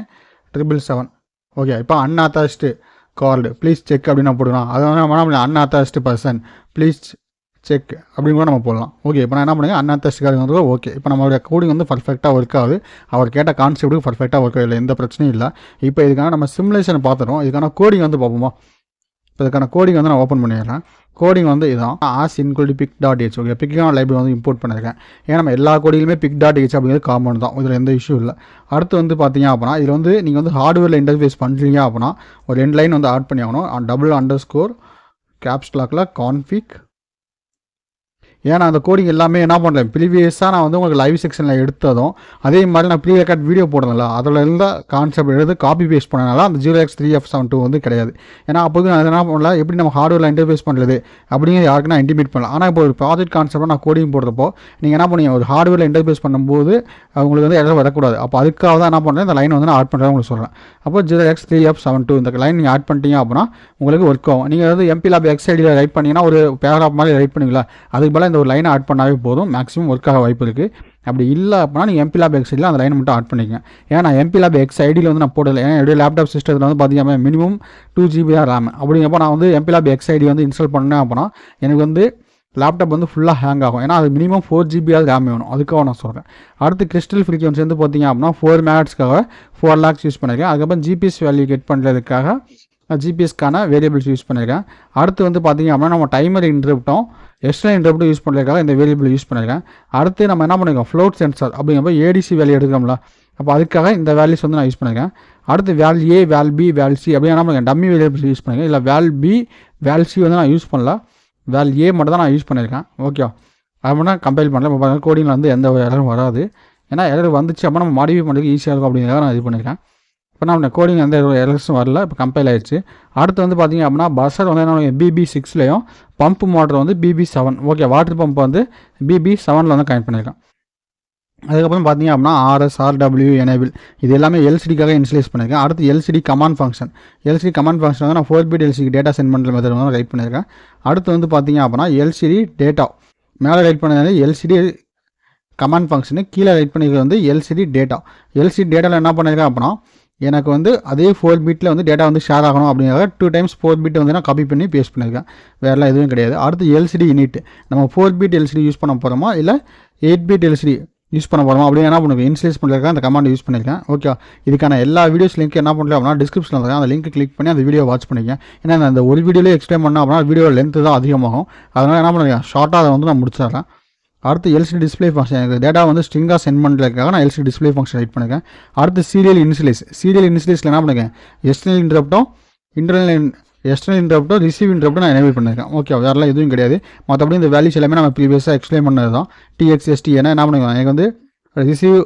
ட்ரிபிள் செவன் ஓகே இப்போ அன்ஆத்தர்ஸ்டு கார்டு ப்ளீஸ் செக் அப்படின்னு நான் போடுறோம் அது வந்து நம்ம அன்ஆத்தர்ஸ்டு பர்சன் ப்ளீஸ் செக் அப்படின்னு கூட நம்ம போடலாம். ஓகே இப்போ நான் என்ன பண்ணுங்க? அன்ஆத்தர்ஸ்ட் கார்டு வந்து ஓகே இப்போ நம்மளுடைய கோடிங் வந்து பர்ஃபெக்டாக ஒர்க் ஆகுது. அவர் கேட்ட கான்செப்ட்டுக்கு பர்ஃபெக்டாக ஒர்க் ஆகல. எந்த பிரச்சனையும் இல்லை. இப்போ இதுக்கான நம்ம சிமுலேஷன் பார்த்துட்டோம் இதுக்கான கோடிங் வந்து பார்ப்போமா? இப்போ இதுக்கான கோடிங் வந்து நான் ஓப்பன் பண்ணிடுறேன். கோடிங் வந்து இதான். Hash include PIC dot H okay பிக்கான library வந்து இம்போர்ட் பண்ணியிருக்கேன். ஏன்னா நம்ம எல்லா கோடியிலுமே பிக் டாட் ஹெச் அப்படிங்கிறது காமன் தான். இதில் எந்த இஷ்யூ இல்லை. அடுத்து வந்து பார்த்தீங்க அப்படின்னா இதில் வந்து நீங்கள் வந்து ஹார்ட்வேரில் இன்டர்ஃபேஸ் பண்ணுறீங்க அப்படின்னா ஒரு ரெண்டு லைன் வந்து ஆட் பண்ணி ஆகணும் டபுள் அண்டர் ஸ்கோர் கேப்ஸ்லாக்கில் கான்ஃபிக் ஏன்னா அந்த கோடிங் எல்லாமே என்ன பண்ணல. ப்ரீவியஸாக நான் வந்து உங்களுக்கு லைவ் செக்ஷனில் எடுத்ததும் அதே மாதிரி நான் ப்ரீ ரெக்கார்ட் வீடியோ போடுறதில்ல அதில் இருந்த கான்செப்ட் எடுத்து காப்பி பேஸ்ட் பண்ணனால அந்த zero X three F seven two வந்து கிடையாது. ஏன்னா அப்போது நான் என்ன பண்ணல எப்படி நம்ம ஹார்ட்வேரில் இன்டர்ஃபேஸ் பண்ணுறது அப்படிங்கிற யாருக்கு நான் இன்டிமேட் பண்ணல. ஆனால் இப்போ ஒரு ப்ராஜெக்ட் கான்செப்டாக நான் கோடிங் போடுறப்போ நீங்கள் என்ன பண்ணீங்க? ஒரு ஹார்ட்வேரில் இன்டர்ஃபேஸ் பண்ணும்போது உங்களுக்கு வந்து எதாவது வரக்கூடாது. அப்போ அதுக்காக தான் என்ன பண்ணுறேன் இந்த லைன் வந்து நான் ஆட் பண்ணுறேன் உங்களுக்கு சொல்கிறேன் அப்போ zero X three F seven two இந்த லைன் நீங்கள் ஆட் பண்ணிட்டீங்க அப்படின்னா உங்களுக்கு ஒர்க் ஆகும். நீங்கள் வந்து எம்பி லேப் எக்ஸ் ஐடியில் ரைட் பண்ணிங்கன்னா ஒரு பேராகிராஃப் மாதிரி ரைட் பண்ணுவீங்களா? அதுக்கு பதிலாக இந்த ஒரு லைனை ஆட் பண்ணாவே போதும். மேக்ஸிமம் ஒர்க் ஆக வாய்ப்பு இருக்குது அப்படி இல்லை அப்படின்னா நீங்கள் எம்பி லேப் எக்ஸ் ஐடியில் அந்த லைன் மட்டும் ஆட் பண்ணிக்கங்க. ஏன்னா நான் எம்பி லேப் எக்ஸ் ஐடியில் வந்து நான் போடல. ஏன்னா என்னுடைய லேப்டாப் சிஸ்டத்தில் வந்து பார்த்தீங்கன்னா மினிமம் டூ ஜிபி தான் ரேம் அப்படிங்கிறப்ப நான் வந்து எம்பி லேப் எக்ஸ் ஐடி வந்து இன்ஸ்டால் பண்ணேன் அப்படின்னா எனக்கு வந்து லேப்டாப் வந்து ஃபுல்லாக ஹேங் ஆகும். ஏன்னா அது மினிமம் ஃபோர் ஜிபியாவது ரேம் வேணும். அதுக்காக நான் சொல்கிறேன் அடுத்து கிறிஸ்டல் ஃப்ரீக்வன்சி வந்து பார்த்தீங்க அப்படின்னா ஃபோர் மேட்ஸ்க்காக ஃபோர் லேக்ஸ் யூஸ் பண்ணியிருக்கேன் அதுக்கப்புறம் ஜிபிஎஸ் வேல்யூ கெட் பண்ணுறதுக்காக ஜிபிஎஸ்க்கான வேரியபிள்ஸ் யூஸ் பண்ணியிருக்கேன் அடுத்து வந்து பார்த்தீங்க அப்படின்னா நம்ம டைமர் இன்டர்ப்ட்டும் எக்ஸ்டர்னல் இன்டர்ப்ட்டும் யூஸ் பண்ணுறதுக்காக இந்த வேரியபிள் யூஸ் பண்ணியிருக்கேன் அடுத்து நம்ம என்ன பண்ணிருக்கோம்? ஃப்ளோட் சென்சார் அப்படிங்கிறப்ப ஏடிசி வேல்யூ எடுக்கிறோம்ல அப்போ அதுக்காக இந்த வேல்யூஸ் வந்து நான் யூஸ் பண்ணியிருக்கேன் அடுத்து வேல் ஏ வேல் பி வேல் சி அப்படி என்ன பண்ணிருக்கேன்? டம்மி வேரியபிள்ஸ் யூஸ் பண்ணியிருக்கேன் இல்லை வேல் பி வேல் சி வந்து நான் யூஸ் பண்ணல. வேல் ஏ மட்டும் தான் நான் யூஸ் பண்ணியிருக்கேன் ஓகே அது மட்டும் கம்பைல் பண்ணல. இப்போ கோடிங்கில் வந்து எந்த ஒரு எரரும் வராது. ஏன்னா எரர் வந்துச்சு அப்போ நம்ம மாடிஃபை பண்ணுறதுக்கு ஈஸியாக இருக்கும் அப்படிங்கிறத நான் இது பண்ணியிருக்கேன் இப்போ நான் கோடிங் எந்த எரர்ஸும் வரல இப்போ கம்பைல் ஆயிடுச்சு. அடுத்து வந்து பார்த்தீங்க அப்படின்னா பஸ்ஸர் வந்து என்ன பிபி சிக்ஸ்லேயும் பம்ப் மோட்டர் வந்து PB seven okay water pump வந்து பிபி செவனில் வந்து கனெக்ட் பண்ணியிருக்கேன். அதுக்கப்புறம் பார்த்தீங்க அப்படின்னா ஆர்எஸ் ஆர்டபிள்யூ எனேபிள் இது எல்லாமே எல்சிடிக்காக இன்ஸ்டலைஸ் பண்ணியிருக்கேன். அடுத்து LCD command function LCD command function வந்து நான் four bit LCD data send பண்ணுற மெத்தட் வந்து ரைட் பண்ணியிருக்கேன். அடுத்து வந்து பார்த்தீங்க அப்படின்னா எல்சிடி டேட்டா மேலே ரைட் பண்ணது எல்சிடி கமாண்ட் ஃபங்க்ஷனு கீழே ரைட் பண்ணிக்கிறது வந்து எல்சிடி டேட்டா எல்சிடி டேட்டாவில் என்ன பண்ணியிருக்கேன் அப்படின்னா எனக்கு வந்து அதே ஃபோர் பிட்டில் வந்து டேட்டா வந்து ஷேர் ஆகணும் அப்படிங்கிறத டூ டைம்ஸ் ஃபோர் பிட் வந்து நான் காப்பி பண்ணி பேஸ்ட் பண்ணியிருக்கேன். வேறுலாம் எதுவும் கிடையாது. அடுத்து எல்சிடி யூனிட் நம்ம ஃபோர் பிட் எல்சிடி யூஸ் பண்ண போகிறோமா இல்லை எயிட் பிட் எல்சிடி யூஸ் பண்ண போகிறோமா அப்படின்னு என்ன பண்ணுவேன்? இன்ஸ்டேஸ் பண்ணியிருக்கேன். அந்த கமாண்ட் யூஸ் பண்ணியிருக்கேன். ஓகே இதுக்கான எல்லா வீடியோஸ் லிங்க் என்ன பண்ணல அப்படின்னா டிஸ்கிரிப்ஷனில் இருக்கேன் அந்த லிங்க் கிளிக் பண்ணி அந்த வீடியோ வாட்ச் பண்ணிக்கேன். ஏன்னா அந்த ஒரு வீடியோலேயே எக்ஸ்பிளைன் பண்ணால் அப்படின்னா வீடியோ லென்த்து தான் அதிகமாகும். அதனால் என்ன பண்ணுறேன் ஷார்ட்டாக அதை வந்து நான் முடிச்சிடுறேன். அடுத்து எல்சிடி டிஸ்பிளே ஃபங்க்ஷன் எனக்கு டேட்டா வந்து ஸ்ட்ரிங்காக சென்ட் பண்ணுறதுக்காக நான் எல்சிடி டிஸ்பிளே ஃபங்க்ஷன் ரைட் பண்ணிருக்கேன். அடுத்து சீரியல் இன்சிலைஸ் சீரியல் இன்சிலைஸில் என்ன பண்ணிருக்கேன்? எக்ஸ்டர்னல் இன்டரப்டும் இன்டர்னல் எக்ஸ்டர்னல் இன்டரப்டோ ரிசீவ் இன்டரப்டோ நான் எனேபிள் பண்ணிருக்கேன். ஓகே வேறெல்லாம் எதுவும் கிடையாது. மற்றபடி இந்த வேல்யூஸ் எல்லாமே நம்ம ப்ரீவியஸாக எக்ஸ்பிளைன் பண்ணது தான் டிஎக்ஸ்எஸ்டி ஏன்னா என்ன பண்ணுவேன்? எனக்கு வந்து ரிசீவ்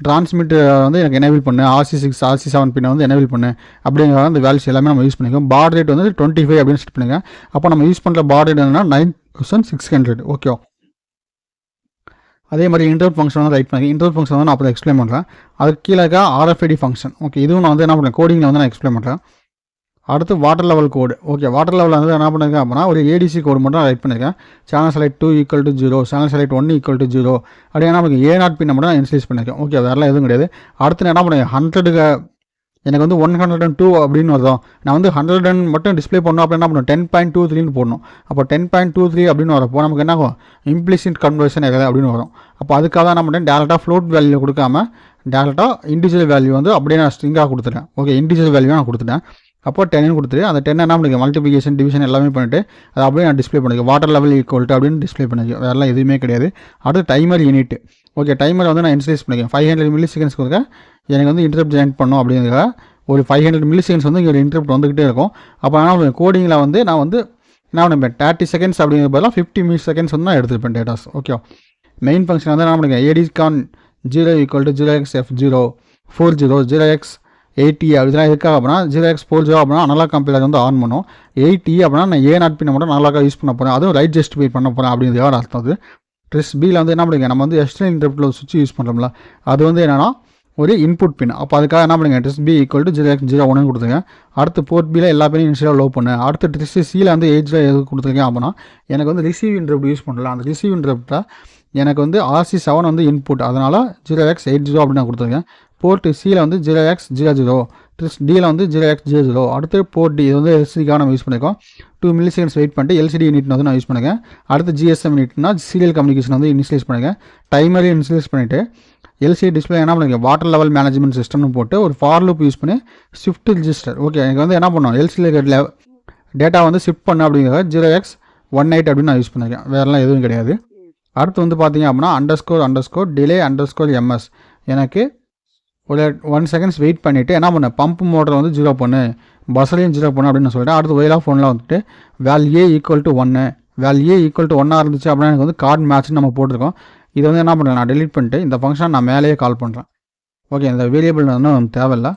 டிரான்ஸ்மிட் வந்து எனக்கு எனேபிள் பண்ணு. ஆர்சி சிக்ஸ் ஆர்சி செவன் பின்னை வந்து எனேபிள் பண்ணு. அப்படிங்கிற அந்த வேல்யூஸ் எல்லாமே நம்ம யூஸ் பண்ணிக்கோம் பார் ரேட் வந்து டுவெண்ட்டி ஃபைவ் அப்படின்னு செட் பண்ணுங்க அப்போ நம்ம யூஸ் பண்ணுற பார் ரேட் என்னன்னா nine thousand six hundred okay அதே மாதிரி இன்டர்வல் ஃபங்க்ஷன் வந்து ரைட் பண்ணி இன்டர்வல் ஃபங்க்ஷன் வந்து நான் அப்புறம் எக்ஸ்பிளைன் பண்ணுறேன் அதுக்கு கீழே ஆர்எஃப்ஐடி ஃபங்க்ஷன் ஓகே இதுவும் நான் வந்து என்ன பண்ணுறேன் கோடிங்கில் வந்து நான் எக்ஸ்பிளைன் பண்ணுறேன் அடுத்து water level code okay water லெவலில் வந்து என்ன பண்ணிருக்கேன் அப்படின்னா ஒரு ஏடிசி கோடு மட்டும் ரைட் பண்ணியிருக்கேன் channel select two equal to zero channel select one equal to zero அப்படியே என்ன பண்ணுங்க ஏ நாட் பின் மட்டும் நான் இன்ஸ்லீஸ் பண்ணியிருக்கேன் ஓகே வேறெல்லாம் எதுவும் கிடையாது. அடுத்து நான் என்ன பண்ணுங்க ஹண்ட்ரடுக்கு எனக்கு வந்து ஒன் ஹண்ட்ரட் அண்ட் டூ அப்படின்னு வருதோ? நான் வந்து ஹண்ட்ரட் அண்ட் மட்டும் டிஸ்ப்ளே பண்ணணும் அப்படின்னா என்ன டென் பாயிண்ட் டூ த்ரீன்னு போடணும். அப்போ டென் பாயிண்ட் டூ த்ரீ அப்படின்னு வரப்போ நமக்கு என்ன ஆகும்? இம்ப்ளிசிட் கன்வர்ஷன் எதாவது அப்படின்னு வரும். அப்போ அதுக்காக தான் நம்ம பண்ணேன் டேரெக்டாக ஃப்ளோட் வேல்யூ கொடுக்காம டேரெக்டாக இண்டிவிஜுவல் வேல்யூ வந்து அப்படியே நான் ஸ்ட்ரிங்காக கொடுத்துட்டேன். ஓகே இண்டிவிஜுவல் வேல்யூ நான் கொடுத்துட்டேன். அப்போ டென்னு கொடுத்துட்டு அந்த டென் என்ன பண்ணிக்க? மல்டிபிகேஷன் டிவிஷன் எல்லாமே பண்ணிட்டு அதை அப்படியே நான் டிஸ்ப்ளே பண்ணிக்க. வாட்டர் லெவல் ஈக்குவல்ட்டு அப்படின்னு டிஸ்ப்ளே பண்ணிக்க. வேறெல்லாம் எதுவுமே கிடையாது. அடுத்து டைமர் யூனிட் ஓகே டைமர் வந்து நான் இன்ஸ்டேஸ் பண்ணிக்கிறேன். ஃபைவ் ஹண்ட்ரட் மில்லி செகண்ட்ஸ் கொடுக்க எனக்கு வந்து இன்டர்ப்ட் ஜாயின் பண்ணும் அப்படிங்கிறதுக்காக ஒரு ஃபைவ் ஹண்ட்ரட் மில்லி செகண்ட்ஸ் வந்து இங்கே ஒரு இன்டர்ப்ட் வந்துகிட்டே இருக்கும். அப்போ ஆனால் கோடிங்கில் வந்து நான் வந்து என்ன பண்ணுவேன் தேர்ட்டி செகண்ட்ஸ் அப்படிங்கிற பதிலாக ஃபிஃப்டி மில்லி செகண்ட்ஸ் வந்து நான் எடுத்துருப்பேன் டேட்டாஸ் ஓகே மெயின் ஃபங்க்ஷன் வந்து என்ன பண்ணிக்கிறேன்? ADCON zero equal to zero X F zero four zero zero X eighty அப்படிலாம் இருக்கா அப்படின்னா ஜீரோ எக்ஸ் ஃபோர் ஜீரோ அப்படின்னா அனலாக் கம்பெனியில் வந்து ஆன் பண்ணும். எயிட்டி e அப்படின்னா நான் ஏ நாட் பின்ன மட்டும் அனலாக்காக யூஸ் பண்ண போகிறேன் அதுவும் ரைட் ஜஸ்டிஃபை பண்ண போகிறேன் அப்படிங்கிறது அர்த்தம் அது. ட்ரெஸ் பியில் வந்து என்ன பண்ணுங்க நம்ம வந்து எக்ஸ்டர்னல் ஒரு சுவிட்ச் யூஸ் பண்ணுறோம்ல அது வந்து என்னென்னா ஒரு இன்புட் பின் அப்போ அதுக்காக என்ன பண்ணுங்க TRIS B equal to zero zero ஒன்று கொடுத்துருங்க. அடுத்து போர்ட் பியில் எல்லா பேரும் இன்ஸ்டால் லோ பண்ணு. அடுத்து ட்ரெஸ் சியில் வந்து எயிட் எது கொடுத்துருக்கேன் அப்படின்னா எனக்கு வந்து ரிசீவ் இன்டர்ப்ட் யூஸ் பண்ணல. அந்த ரிசீவ் இன்டர்ப்டை எனக்கு வந்து ஆர்சி செவன் வந்து இன்புட் அதனால் ஜீரோ எக்ஸ் எயிட் ஜீரோ அப்படின்னு நான் கொடுத்துருக்கேன். போர்ட் சியில் வந்து zero X zero zero TRIS டியில் வந்து ஜீரோ எக்ஸ் ஜீரோ ஜீரோ அடுத்து போர்ட் டி இது வந்து எல்சிடிக்காக நம்ம யூஸ் பண்ணியிருக்கோம் டூ மில்லி செகண்ட்ஸ் வெயிட் பண்ணிட்டு எல்சிடி யூனிட் வந்து நான் யூஸ் பண்ணுங்கள் அடுத்து ஜிஎஸ்எம் யூனிட்னா சீரியல் கம்யூனிகேஷன் வந்து இனிஷியலைஸ் பண்ணுங்கள் டைமரையும் இனிஷியலைஸ் பண்ணிவிட்டு எல்சிடி டிஸ்பிளே என்ன பண்ணுங்க? வாட்டர் லெவல் மேனேஜ்மெண்ட் சிஸ்டம்னு போட்டு ஒரு ஃபார் லூப் யூஸ் பண்ணி ஷிஃப்ட் ரிஜிஸ்டர் ஓகே எனக்கு வந்து என்ன பண்ணோம் எல்சிடி டேட்டா வந்து ஷிஃப்ட் பண்ண அப்படிங்கிறத ஜீரோ எக்ஸ் ஒன் எயிட் அப்படின்னு நான் யூஸ் பண்ணியிருக்கேன் வேறெல்லாம் எதுவும் கிடையாது. அடுத்து வந்து பார்த்தீங்க அப்படின்னா underscore underscore delay underscore MS எனக்கு ஒரு ஒன் செகண்ட்ஸ் வெயிட் பண்ணிவிட்டு என்ன பண்ணேன் பம்ப் மோட்டர் வந்து ஜீரோ பண்ணு. பஸ்ஸையும் ஜீரோ பண்ணு அப்படின்னு நான் சொல்லிட்டேன். அடுத்து ஒயிலா ஃபோனில் வந்துட்டு வேல் ஏ ஈக்குவல் டு ஒன்று வேல் ஏ ஈக்குவல் டு ஒன்னாக இருந்துச்சு அப்படின்னா எனக்கு வந்து கார்டு மேட்ச்னு நம்ம போட்டிருக்கோம். இது வந்து என்ன பண்ணுறேன் நான் டெலிட் பண்ணிட்டு இந்த ஃபங்க்ஷன் நான் மேலேயே கால் பண்ணுறேன் ஓகே இந்த வேரியபிள் வந்து தேவையில்லை.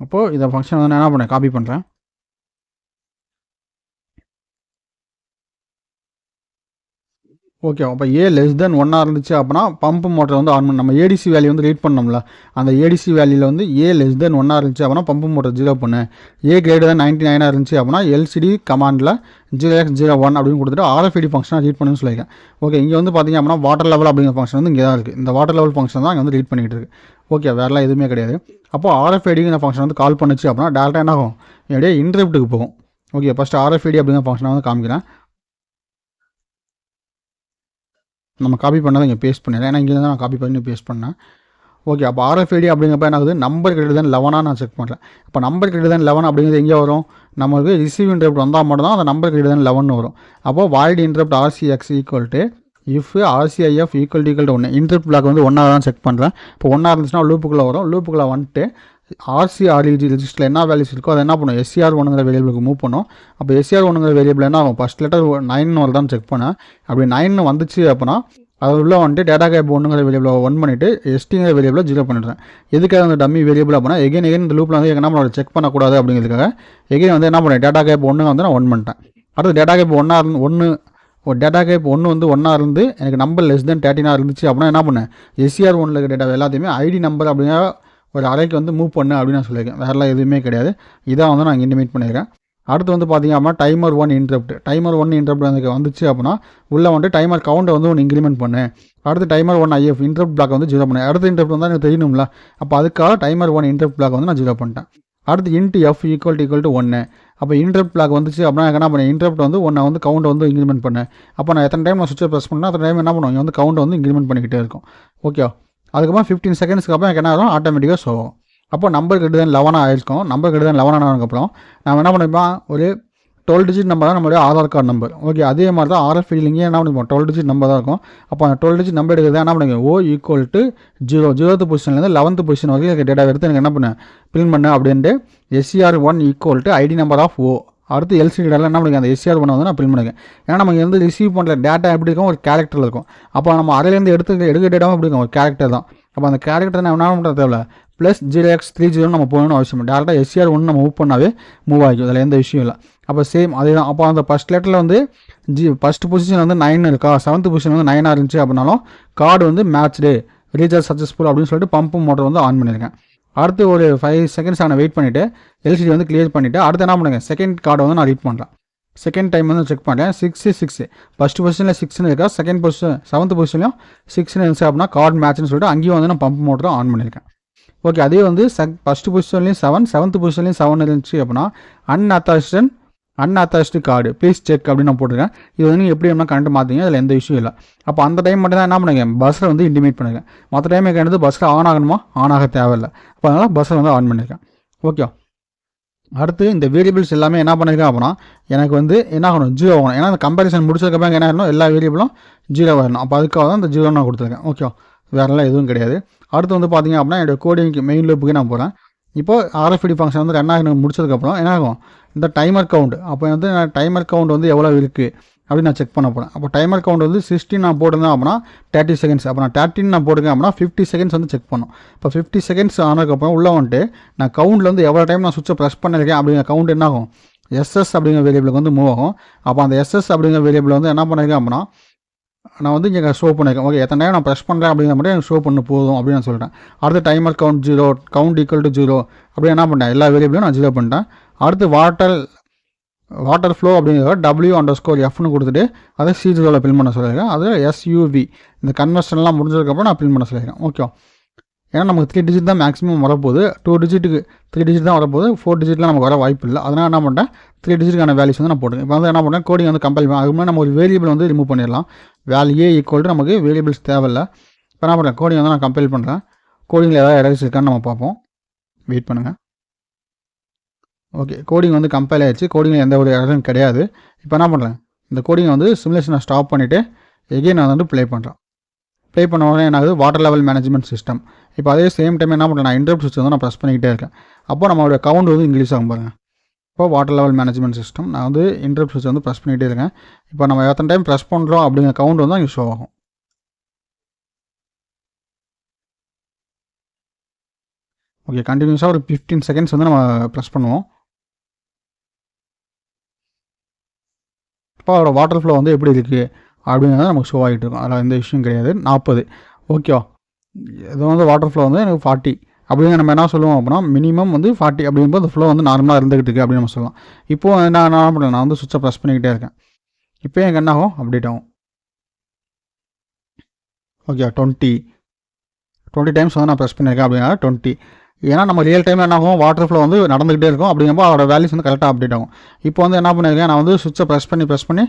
அப்போது இந்த ஃபங்க்ஷன் வந்து நான் என்ன பண்ணேன் காப்பி பண்ணுறேன் ஓகே அப்போ ஏ லெஸ் தென் ஒன்னாக இருந்துச்சு அப்படின்னா பம்ப் மோட்டர் வந்து ஆன் பண்ண. நம்ம ஏடிசி வேல்யூ வந்து ரீட் பண்ணோம்ல. அந்த ஏடிசி வேல்யூவில் வந்து ஏ லெஸ் தென் ஒன்னாக இருந்துச்சு அப்படின்னா பம்ப் மோட்டர் ஜீரோ பண்ணு. ஏ கிரேட் தான் நைன்ட்டி நைனாக இருந்துச்சு அப்படின்னா எல்சிடி கமாண்டில் ஜீரோ எக்ஸ் ஜீரோ ஒன் அப்படின்னு கொடுத்துட்டு ஆர்எஃப்இடி ஃபங்க்ஷனாக ரீட் பண்ணுன்னு சொல்லியிருக்கேன். ஓகே இங்கே வந்து பார்த்தீங்க அப்படின்னா வாட்டர் லெவல் அப்படிங்கிற ஃபங்க்ஷன் வந்து இங்கே தான் இருக்குது இந்த வாட்டர் லெவல் ஃபங்க்ஷன் தான் இங்கே வந்து ரீட் பண்ணிகிட்டு இருக்கு. ஓகே வேறலாம் எதுவுமே கிடையாது. அப்போ ஆர்எஃப்ஐடிங்கிற ஃபங்க்ஷன் வந்து கால் பண்ணுச்சு அப்படின்னா டேரெக்டாக என்ன ஆகும்? என்னுடைய இன்டர்ப்ட்டுக்கு போகும். ஓகே ஃபஸ்ட்டு ஆர்எஃப்ஐடி அப்படிங்கிற ஃபங்க்ஷனை வந்து காமிக்கிறேன். நம்ம காப்பி பண்ணதை இங்கே பேஸ்ட் பண்ணிடலாம். ஏன்னா இங்கே தான் நான் காப்பி பண்ணி பேஸ்ட் பண்ணேன். ஓகே அப்போ ஆர்எஃப்ஐடி அப்படிங்கிறப்ப என்ன ஆகுது நம்பர் கிரெடிட் தான் லெவனாக நான் செக் பண்ணுறேன் இப்போ நம்பர் கிரெடிட் தான் லெவன் அப்படிங்கிறது எங்கே வரும்? நம்மளுக்கு ரிசீவ் இன்டர்ப்ட் வந்தால் மட்டும் தான் அந்த நம்பர் கிரெடிட் தான் லெவன் வரும். அப்போ void interrupt RCX equal to if RCIF equal equal ஒன்று இன்டர்ப்ட் பிளாக் வந்து ஒன்றா தான் செக் பண்ணுறேன் இப்போ ஒன்றா இருந்துச்சுன்னா லூப்புக்குள்ளே வரும். லூப்புக்குள்ளே வந்துட்டு ஆர்சிஆர்இஜி ரிஜிஸ்டரில் என்ன வேல்யூஸ் இருக்கோ அதை என்ன பண்ணும் எஸ்சிஆர் ஒன்றுங்கிற வேரியபிளுக்கு மூவ் பண்ணும் அப்போ எஸ்சிஆர் ஒன்றுங்கிற வேரியபிள் என்ன ஆகும்? ஃபஸ்ட் லெட்டர் நைன் தான் செக் பண்ணேன் அப்படி நைன் வந்துச்சு அப்படின்னா அது உள்ள வந்துட்டு டேட்டா கேப் ஒன்றுங்கிற வேரியபிளை ஒன் பண்ணிவிட்டு எஸ்டிங்கிற வேரியபிளை ஜீரோ பண்ணிடுறேன். எதுக்காக அந்த டம்மி வேரியபிள் அப்படின்னா எகைன் எகைன் இந்த லூப்பில் வந்து என்ன பண்ண செக் பண்ணக்கூடாது அப்படிங்கிறதுக்காக எகைன் வந்து என்ன பண்ணேன்? டேட்டா கேப் ஒன்று வந்து நான் ஒன் பண்ணிட்டேன். அடுத்து டேட்டா கேப் ஒன்றா இருந்து ஒன்று ஒரு டேட்டா கேப் ஒன்று வந்து ஒன்றா இருந்து எனக்கு நம்பர் லெஸ் தென் தேர்ட்டினாக இருந்துச்சு அப்படின்னா என்ன பண்ணேன்? எஸ்சிஆர் ஒன்றில் இருக்க டேட்டா எல்லாத்தையுமே ஐடி நம்பர் அப்படிங்கிற ஒரு அறைக்கு வந்து மூவ் பண்ணு அப்படின்னு நான் சொல்லியிருக்கேன். வேறெல்லாம் எதுவுமே கிடையாது. இதான் வந்து நான் இன்டிமேட் பண்ணியிருக்கேன் அடுத்து வந்து பார்த்தீங்கன்னா அப்படின்னா timer one interrupt timer one interrupt எனக்கு வந்துச்சு அப்படின்னா உள்ளே வந்துட்டு டைமர் கவுண்டை வந்து ஒன்று இன்க்ரிமெண்ட் பண்ணு. அடுத்து timer one IF interrupt flag வந்து ஜீரோ பண்ணு. அடுத்த இன்டர்ப்ட் வந்து எனக்கு தெரியணும்ல. அப்போ அதுக்காக டைமர் ஒன் இன்டர்ப்ட் பிளாக் வந்து நான் ஜீரோ பண்ணிட்டேன். அடுத்து INT F equal equal to ஒன்று அப்போ இன்டர்ப்ட் பிளாக் வந்துச்சு அப்படின்னா என்ன பண்ணேன் இன்டர்ப்ட் வந்து ஒன்றை வந்து கவுண்ட் வந்து இன்க்ரிமெண்ட் பண்ணேன் அப்போ நான் எத்தனை டைம் நான் சுவிட்சை ப்ரெஸ் பண்ணேன் அத்தனை டைம் என்ன பண்ணுவோம்? இங்கே வந்து கவுண்ட் வந்து இன்க்ரிமெண்ட் பண்ணிக்கிட்டே இருக்கும். ஓகே அதுக்கப்புறம் ஃபிஃப்டீன் செகண்ட்ஸ்க்கு அப்புறம் எனக்கு என்ன ஆகும்? ஆட்டோமேட்டிக்காக ஷோ ஆகும் அப்போ நம்பர் கிட்ட தான் லெவனாக ஆயிருக்கும். நம்பர் கிட்ட தான் லெவன் ஆனதுக்கப்புறம் நம்ம என்ன பண்ணிப்போம்? ஒரு டுவெல் டிஜிட் நம்பர் தான் நம்மளுடைய ஆதார் கார்டு நம்பர் ஓகே அதே மாதிரி தான் ஆர்எஃப் ஃபீலிங்கே என்ன பண்ணிப்போம்? டுவெல் டிஜிட் நம்பர் தான் இருக்கும். அப்போ அந்த டுவெல் டிஜிட் நம்பர் எடுக்கிறது என்ன பண்ணுங்க ஓ ஈக்குவல் டு ஜீரோ ஜீரோத்து பொசிஷன்லேருந்து லெவன்த்து பொசிஷன் வரைக்கும் எனக்கு டேட்டா எடுத்து எனக்கு என்ன பண்ணேன் பிரிண்ட் பண்ணு அப்படின்ட்டு SCR one equal to ID number of O அடுத்து எல்சிடி டேட்டில் என்ன பண்ணுங்க அந்த எஸ்சிஆர் பண்ண வந்து நான் பிரிண்ட் பண்ணிக்கேன் ஏன்னா நமக்கு வந்து ரிசீவ் பண்ணுற டேட்டா எப்படி இருக்கும்? ஒரு கேரக்டரில் இருக்கும். அப்போ நம்ம அதிலேருந்து எடுத்து எடுக்க டேட்டாவும் எப்படி இருக்கும்? ஒரு கேரக்டர் தான். அப்போ அந்த கேரக்டர் நான் என்ன பண்ணுறது தேவையில்ல? Plus zero X three zero நம்ம போகணும்னு அவசியம் இல்லை. டேரெக்டாக எஸ்சிஆர் ஒன்று நம்ம மூவ் பண்ணாவே மூவ் ஆகிக்கும். அதில் எந்த விஷயம் இல்லை. அப்போ சேம் அதே தான் அப்போ அந்த ஃபஸ்ட் லெட்டரில் வந்து ஜி ஃபஸ்ட் பொசிஷன் வந்து நைன் இருக்கா? செவன்த் பொசிஷன் வந்து நைனாக இருந்துச்சு அப்படின்னாலும் கார்டு வந்து மேட்ச் டே ரீசார்ஜ் சக்ஸஸ்ஃபுல் அப்படின்னு சொல்லிட்டு பம்பு மோட்டர் வந்து ஆன் பண்ணியிருக்கேன் அடுத்து ஒரு ஃபைவ் செகண்ட்ஸ் நான் வெயிட் பண்ணிவிட்டு எல்சிடி வந்து கிளியர் பண்ணிவிட்டு அடுத்து என்ன பண்ணுங்கள் செகண்ட் கார்டை வந்து நான் ரீட் பண்ணுறேன் செகண்ட் டைம் வந்து செக் பண்ணுறேன் சிக்ஸு சிக்ஸு ஃபஸ்ட் பொசிஷனில் சிக்ஸ்னு இருக்கா? செகண்ட் பொசிஷன் செவன்த் பொசிஷன்லையும் சிக்ஸ்னு இருந்துச்சு அப்படின்னா கார்டு மேட்ச்னு சொல்லிட்டு அங்கேயும் வந்து நான் பம்ப் மோட்டரும் ஆன் பண்ணியிருக்கேன். ஓகே அதே வந்து செக் ஃபஸ்ட் பொசிஷன்லேயும் செவன் செவன்த் பொசிஷன்லேயும் செவன் இருந்துச்சு அப்படின்னா unauthorised unauthorised card please check அப்படின்னு நான் போட்டிருக்கேன். இது வந்து நீங்கள் எப்படி வேணால் கரண்ட் மாற்றிங்க அதில் எந்த இஷ்யூ இல்லை. அப்போ அந்த டைம் மட்டும் தான் என்ன பண்ணுங்க? பஸ்ஸில் வந்து இன்டிமேட் பண்ணுங்க. மற்ற டைம் எனக்கு பஸ்ஸில் ஆன் ஆகணுமா? ஆன் ஆக தேவையில்லை. அப்போ அதனால் பஸ்ஸில் வந்து ஆன் பண்ணியிருக்கேன் ஓகே அடுத்து இந்த வேரியபிள்ஸ் எல்லாமே என்ன பண்ணியிருக்கேன் அப்படின்னா எனக்கு வந்து என்ன ஆகணும்? ஜீரோ ஆகணும். ஏன்னா அந்த கம்பேரிசன் முடிச்சதுக்கப்புறம் என்ன ஆகணும் எல்லா வேரியபிளும் ஜீரோ வரணும். அப்போ அதுக்காக தான் இந்த ஜீரோ நான் கொடுத்துருக்கேன். ஓகே வேறெல்லாம் எதுவும் கிடையாது. அடுத்து வந்து பார்த்தீங்க அப்படின்னா என்னோட கோடிங்க்கு மெயின் லூப்புக்கு நான் போகிறேன் இப்போ ஆர்எஃப்டி ஃபங்க்ஷன் வந்து ரெண்டாயிரம் முடிச்சதுக்கப்புறம் என்ன ஆகும் இந்த டைமர் கவுண்ட் அப்போ வந்து நான் டைமர் கவுண்ட் வந்து எவ்வளோ இருக்குது அப்படின்னு நான் செக் பண்ண போகிறேன் அப்போ டைமர் கவுண்ட் வந்து சிக்ஸ்டீன் நான் போட்டிருந்தேன் அப்படின்னா தேர்ட்டி செகண்ட்ஸ் அப்போ நான் தேர்ட்டின் நான் போட்டுக்கேன் அப்படின்னா ஃபிஃப்டி செகண்ட்ஸ் வந்து செக் பண்ணும். இப்போ ஃபிஃப்டி செகண்ட்ஸ் ஆனதுக்கப்புறம் உள்ளே வந்துட்டு நான் கவுண்டில் வந்து எவ்வளோ டைம் நான் சுவிட்சை ப்ரெஸ் பண்ணியிருக்கேன் அப்படிங்கிற கவுண்ட் என்ன ஆகும் எஸ்எஸ் அப்படிங்கிற வேரியபிளுக்கு வந்து மூவ் ஆகும். அப்போ அந்த எஸ்எஸ் அப்படிங்கிற வேரியபிள் வந்து என்ன பண்ணிருக்கேன் அப்படின்னா நான் வந்து இங்கே ஷோ பண்ணியிருக்கேன் ஓகே எத்தனை டைம் நான் ப்ரெஸ் பண்ணுறேன் அப்படிங்கிற மட்டும் எனக்கு ஷோ பண்ண போதும் அப்படின்னு நான் சொல்லிட்டேன். அடுத்து timer count zero count equal to zero அப்படி என்ன பண்ணிட்டேன்? எல்லா வேரியபிளும் நான் ஜீரோ பண்ணிட்டேன். அடுத்து வாட்டர் வாட்டர் ஃப்ளோ அப்படிங்கிறத டபிள்யூ அண்டர் ஸ்கோர் எஃப்னு கொடுத்துட்டு அதை சி ஜீரோவில் பில் பண்ண சொல்லியிருக்கேன். அது எஸ்யூவி இந்த கன்வர்ஷன்லாம் முடிஞ்சதுக்கப்புறம் நான் பில் பண்ண சொல்லியிருக்கேன். ஓகே ஏன்னா நமக்கு த்ரீ டிஜிட் தான் மேக்ஸிமம் வரப்போகுது. டூ டிஜிட்டுக்கு த்ரீ டிஜிட் தான் வரப்போகுது. ஃபோர் டிஜிட்லாம் நமக்கு வர வாய்ப்பு இல்லை அதனால் என்ன பண்ணுறேன் த்ரீ டிஜிட்டுக்கான வேல்யூஸ் வந்து நான் போட்டுருக்கேன் இப்போ வந்து என்ன பண்ணுறேன் கோடிங் வந்து கம்பைல் அதுக்கு முன்னாடி நம்ம ஒரு வேரியபிள் வந்து ரிமூவ் பண்ணிடலாம். வேல்யூ ஈக்குவல் நமக்கு வேரியபிள்ஸ் தேவையில்லை. இப்போ என்ன பண்ணுறேன் கோடிங் வந்து நான் கம்பைல் பண்ணுறேன் கோடிங்கில் ஏதாவது எரர்ஸ் இருக்கான்னு நம்ம பார்ப்போம். வெயிட் பண்ணுங்கள் ஓகே கோடிங் வந்து கம்பைல் ஆயிடுச்சு. கோடிங்கில் எந்த ஒரு எரரும் கிடையாது. இப்போ என்ன பண்ணுறேன் இந்த கோடிங்கை வந்து சிமுலேஷனை ஸ்டாப் பண்ணிவிட்டு எகெயின் நான் வந்து ப்ளே பண்ணுறேன் ப்ளே பண்ண உடனே என்ன ஆகுது வாட்டர் லெவல் மேனேஜ்மெண்ட் சிஸ்டம் இப்போ அதே சேம் டைம் என்ன பண்ணுறேன் நான் இன்டர்ப்ட் சிஸ்டம் நான் ப்ரெஸ் பண்ணிக்கிட்டே இருக்கேன். அப்போ நம்மளோட கவுண்ட் வந்து இன்க்ரீஸ் ஆகும் பாருங்க. இப்போ வாட்டர் லெவல் மேனேஜ்மெண்ட் சிஸ்டம் நான் வந்து இன்டர்ப்ட் சுவிட்ச் வந்து ப்ரெஸ் பண்ணிகிட்டே இருக்கேன். இப்போ நம்ம எத்தனை டைம் ப்ரெஸ் பண்ணுறோம் அப்படிங்கிற கவுண்ட் வந்து அங்கே ஷோ ஆகும். ஓகே கண்டினியூஸாக ஒரு ஃபிஃப்டீன் செகண்ட்ஸ் வந்து நம்ம ப்ரெஸ் பண்ணுவோம். இப்போ அதோட வாட்டர் ஃப்ளோ வந்து எப்படி இருக்குது அப்படிங்கிறது நமக்கு ஷோ ஆகிட்டு இருக்கும். அதில் எந்த விஷயம் கிடையாது. நாற்பது. ஓகேவா இது வந்து வாட்டர் ஃப்ளோ வந்து எனக்கு ஃபார்ட்டி அப்படிங்க நம்ம என்ன சொல்லுவோம் அப்படின்னா மினிமம் வந்து ஃபார்ட்டி அப்படிங்கும்போது அந்த ஃப்ளோ வந்து நார்மலாக இருந்துகிட்டு இருக்குது அப்படின்னு நம்ம சொல்லலாம். இப்போ நான் என்ன பண்ணுறேன் நான் வந்து சுவிட்சை ப்ரெஸ் பண்ணிக்கிட்டே இருக்கேன். இப்போ எனக்கு என்ன ஆகும்? அப்டேட் ஆகும். ஓகே டுவெண்ட்டி டுவெண்ட்டி டைம்ஸ் வந்து நான் ப்ரெஸ் பண்ணியிருக்கேன் அப்படின்னா டுவெண்ட்டி ஏன்னா நம்ம ரியல் டைம் என்ன ஆகும்? வாட்டர் ஃப்ளோ வந்து நடந்துகிட்டே இருக்கும். அப்படிங்கும்போது அதோட வேல்யூஸ் வந்து கரெக்டாக அப்டேட் ஆகும். இப்போ வந்து என்ன பண்ணியிருக்கேன் நான் வந்து சுவிட்சை ப்ரெஸ் பண்ணி ப்ரெஸ் பண்ணி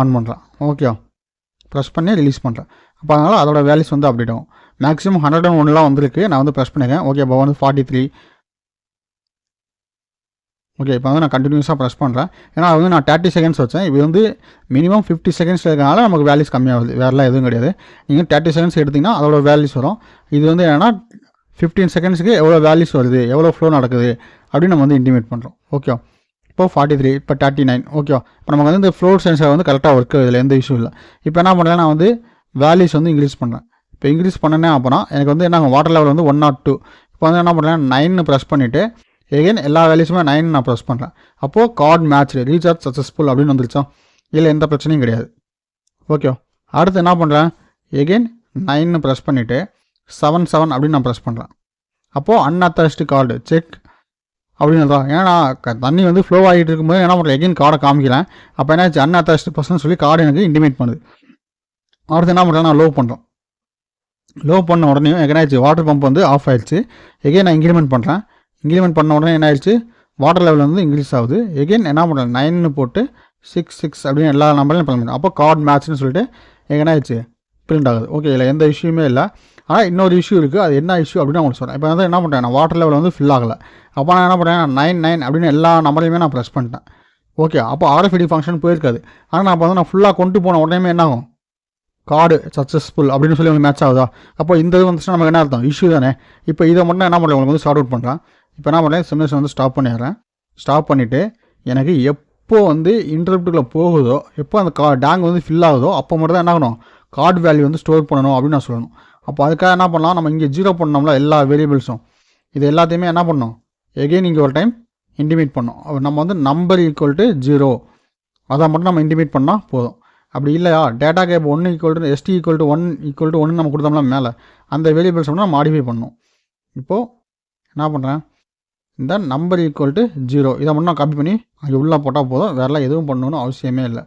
ஆன் பண்ணுறேன் ஓகே ப்ரெஸ் பண்ணி ரிலீஸ் பண்ணுறேன் அப்போ அதனால் அதோட வேல்யூஸ் வந்து அப்டேட் ஆகும். மேக்ஸிமம் ஹண்ட்ரட் அண்ட் ஒன்லாம் வந்திருக்கு. நான் வந்து ப்ரெஸ் பண்ணியிருக்கேன் ஓகே இப்போ வந்து ஃபார்ட்டி த்ரீ ஓகே இப்போ வந்து நான் கண்டினியூஸாக ப்ரெஸ் பண்ணுறேன் ஏன்னா அது வந்து நான் தேர்ட்டி செகண்ட்ஸ் வச்சேன். இது வந்து மினிமம் ஃபிஃப்டி செகண்ட்ஸ் இருக்கனால நமக்கு வேல்யூஸ் கம்மியாகுது. வேறுலாம் எதுவும் கிடையாது. நீங்கள் தேர்ட்டி செகண்ட்ஸ் எடுத்திங்கன்னா அதோட வேல்யூஸ் வரும். இது வந்து என்னென்னா ஃபிஃப்டீன் செகண்ட்ஸுக்கு எவ்வளோ வேல்யூஸ் வருது? எவ்வளோ ஃப்ளோ நடக்குது? அப்படின்னு நம்ம வந்து இன்டிமேட் பண்ணுறோம் ஓகே இப்போ ஃபார்ட்டி த்ரீ இப்போ தேர்ட்டி நைன் ஓகே இப்போ நமக்கு வந்து இந்த ஃப்ளோர் சென்சர் வந்து கரெக்டாக ஒர்க் இதில் எந்த இஷ்யூ இல்லை. இப்போ என்ன பண்ணுறேன் நான் வந்து வேல்யூஸ் வந்து இன்க்ரீஸ் பண்ணுறேன் இப்போ இன்க்ரீஸ் பண்ணனே அப்புறம் எனக்கு வந்து என்ன வாட்டர் லெவல் வந்து ஒன் நாட் டூ இப்போ வந்து என்ன பண்ணுறேன் நைன்னு ப்ரெஸ் பண்ணிவிட்டு எகைன் எல்லா வேல்யூஸுமே நைன் நான் ப்ரெஸ் பண்ணுறேன் அப்போது கார்டு மேட்ச் ரீசார்ஜ் சக்ஸஸ்ஃபுல் அப்படின்னு வந்துருச்சோம் இல்லை எந்த பிரச்சனையும் கிடையாது. ஓகே அடுத்து என்ன பண்ணுறேன் எகைன் நைன்னு ப்ரெஸ் பண்ணிவிட்டு செவன் செவன் அப்படின்னு நான் ப்ரெஸ் பண்ணுறேன் அப்போது அன்அத்தஸ்டு கார்டு செக் அப்படின்னு தான். ஏன்னா க- தண்ணி வந்து ஃப்ளோ ஆகிட்டு இருக்கும்போது என்ன பண்ணுறேன் எகைன் கார்டை காமிக்கிறேன். அப்போ என்னாச்சு? அன்அத்தஸ்டு பர்சன் சொல்லி கார்டு எனக்கு இன்டிமேட் பண்ணுது. அடுத்து என்ன பண்ணுறேன் நான் லோ பண்ணுறேன் லோ பண்ண உடனே என்ன ஆயிடுச்சு வாட்டர் பம்ப் வந்து ஆஃப் ஆயிடுச்சு. எகைன் நான் இன்க்ரிமெண்ட் பண்ணுறேன் இன்க்ரிமெண்ட் பண்ண உடனே என்ன ஆயிடுச்சு வாட்டர் லெவல் வந்து இன்க்ரீஸ் ஆகுது. எகைன் என்ன பண்ணுறேன் நைன்னு போட்டு சிக்ஸ் சிக்ஸ் அப்படின்னு எல்லா நம்பரையும் பண்ண அப்போ கார்டு மேட்ச்னு சொல்லிட்டு என்ன ஆயிடுச்சு பிரிண்ட் ஆகுது. ஓகே இல்லை எந்த இஷ்யூமே இல்லை. ஆனால் இன்னொரு இஷ்யூ இருக்குது அது என்ன இஷ்யூ அப்படின்னு நான் உங்களுக்கு சொல்கிறேன் இப்போ வந்து என்ன பண்ணுறேன் நான் வாட்டர் லெவல் வந்து ஃபில் ஆகலை. அப்போ நான் என்ன பண்ணுறேன் நைன் நைன் அப்படின்னு எல்லா நம்பரையுமே நான் ப்ரெஸ் பண்ணிட்டேன். ஓகே அப்போ ஆர்எஃப்டி ஃபங்க்ஷன் போயிருக்காது. ஆனால் நான் அப்போ வந்து நான் ஃபுல்லாக கொண்டு போன உடனே என்ன ஆகும் கார்டு சக்ஸஸ்ஃபுல் அப்படின்னு சொல்லி உங்களுக்கு மேட்ச் ஆகுதா? அப்போ இந்த இது வந்துச்சுன்னா நமக்கு என்ன அர்த்தம்? இஷ்யூ தானே? இப்போ இதை மட்டும் என்ன பண்ணுறேன் உங்களுக்கு வந்து ஷார்ட் அவுட் பண்ணுறேன் இப்போ என்ன பண்ணுறேன் சிமுலேஷன் வந்து ஸ்டாப் பண்ணிடுறேன். ஸ்டாப் பண்ணிவிட்டு எனக்கு எப்போ வந்து இன்டர்ப்ட்டுக்குள்ளே போகுதோ எப்போ அந்த கா டேங்க் வந்து ஃபில் ஆகுதோ அப்போ மட்டும் தான் என்ன ஆகணும்? கார்டு வேல்யூ வந்து ஸ்டோர் பண்ணணும் அப்படின்னு நான் சொல்லணும். அப்போ அதுக்காக என்ன பண்ணலாம்? நம்ம இங்கே ஜீரோ பண்ணோம்ல எல்லா வேரியபிள்ஸும் இது எல்லாத்தையுமே என்ன பண்ணணும்? எகெயின் இங்கே ஒரு டைம் இன்டிமேட் பண்ணோம் நம்ம வந்து நம்பர் ஈக்குவல் டு ஜீரோ அதை மட்டும் நம்ம இன்டிமேட் பண்ணால் போதும். அப்படி இல்லையா? டேட்டா கேப் ஒன்று equal to SD equal to one equal to ஒன்று நம்ம கொடுத்தோம்னா மேலே. அந்த வேரியபிள்ஸ் வந்து நம்ம மாடிஃபை பண்ணணும். இப்போது என்ன பண்ணுறேன் இந்த நம்பர் ஈக்குவல் டு ஜீரோ இதை மட்டும் நான் காப்பி பண்ணி அங்கே உள்ளே போட்டால் போதும். வேறெல்லாம் எதுவும் பண்ணணும்னு அவசியமே இல்லை.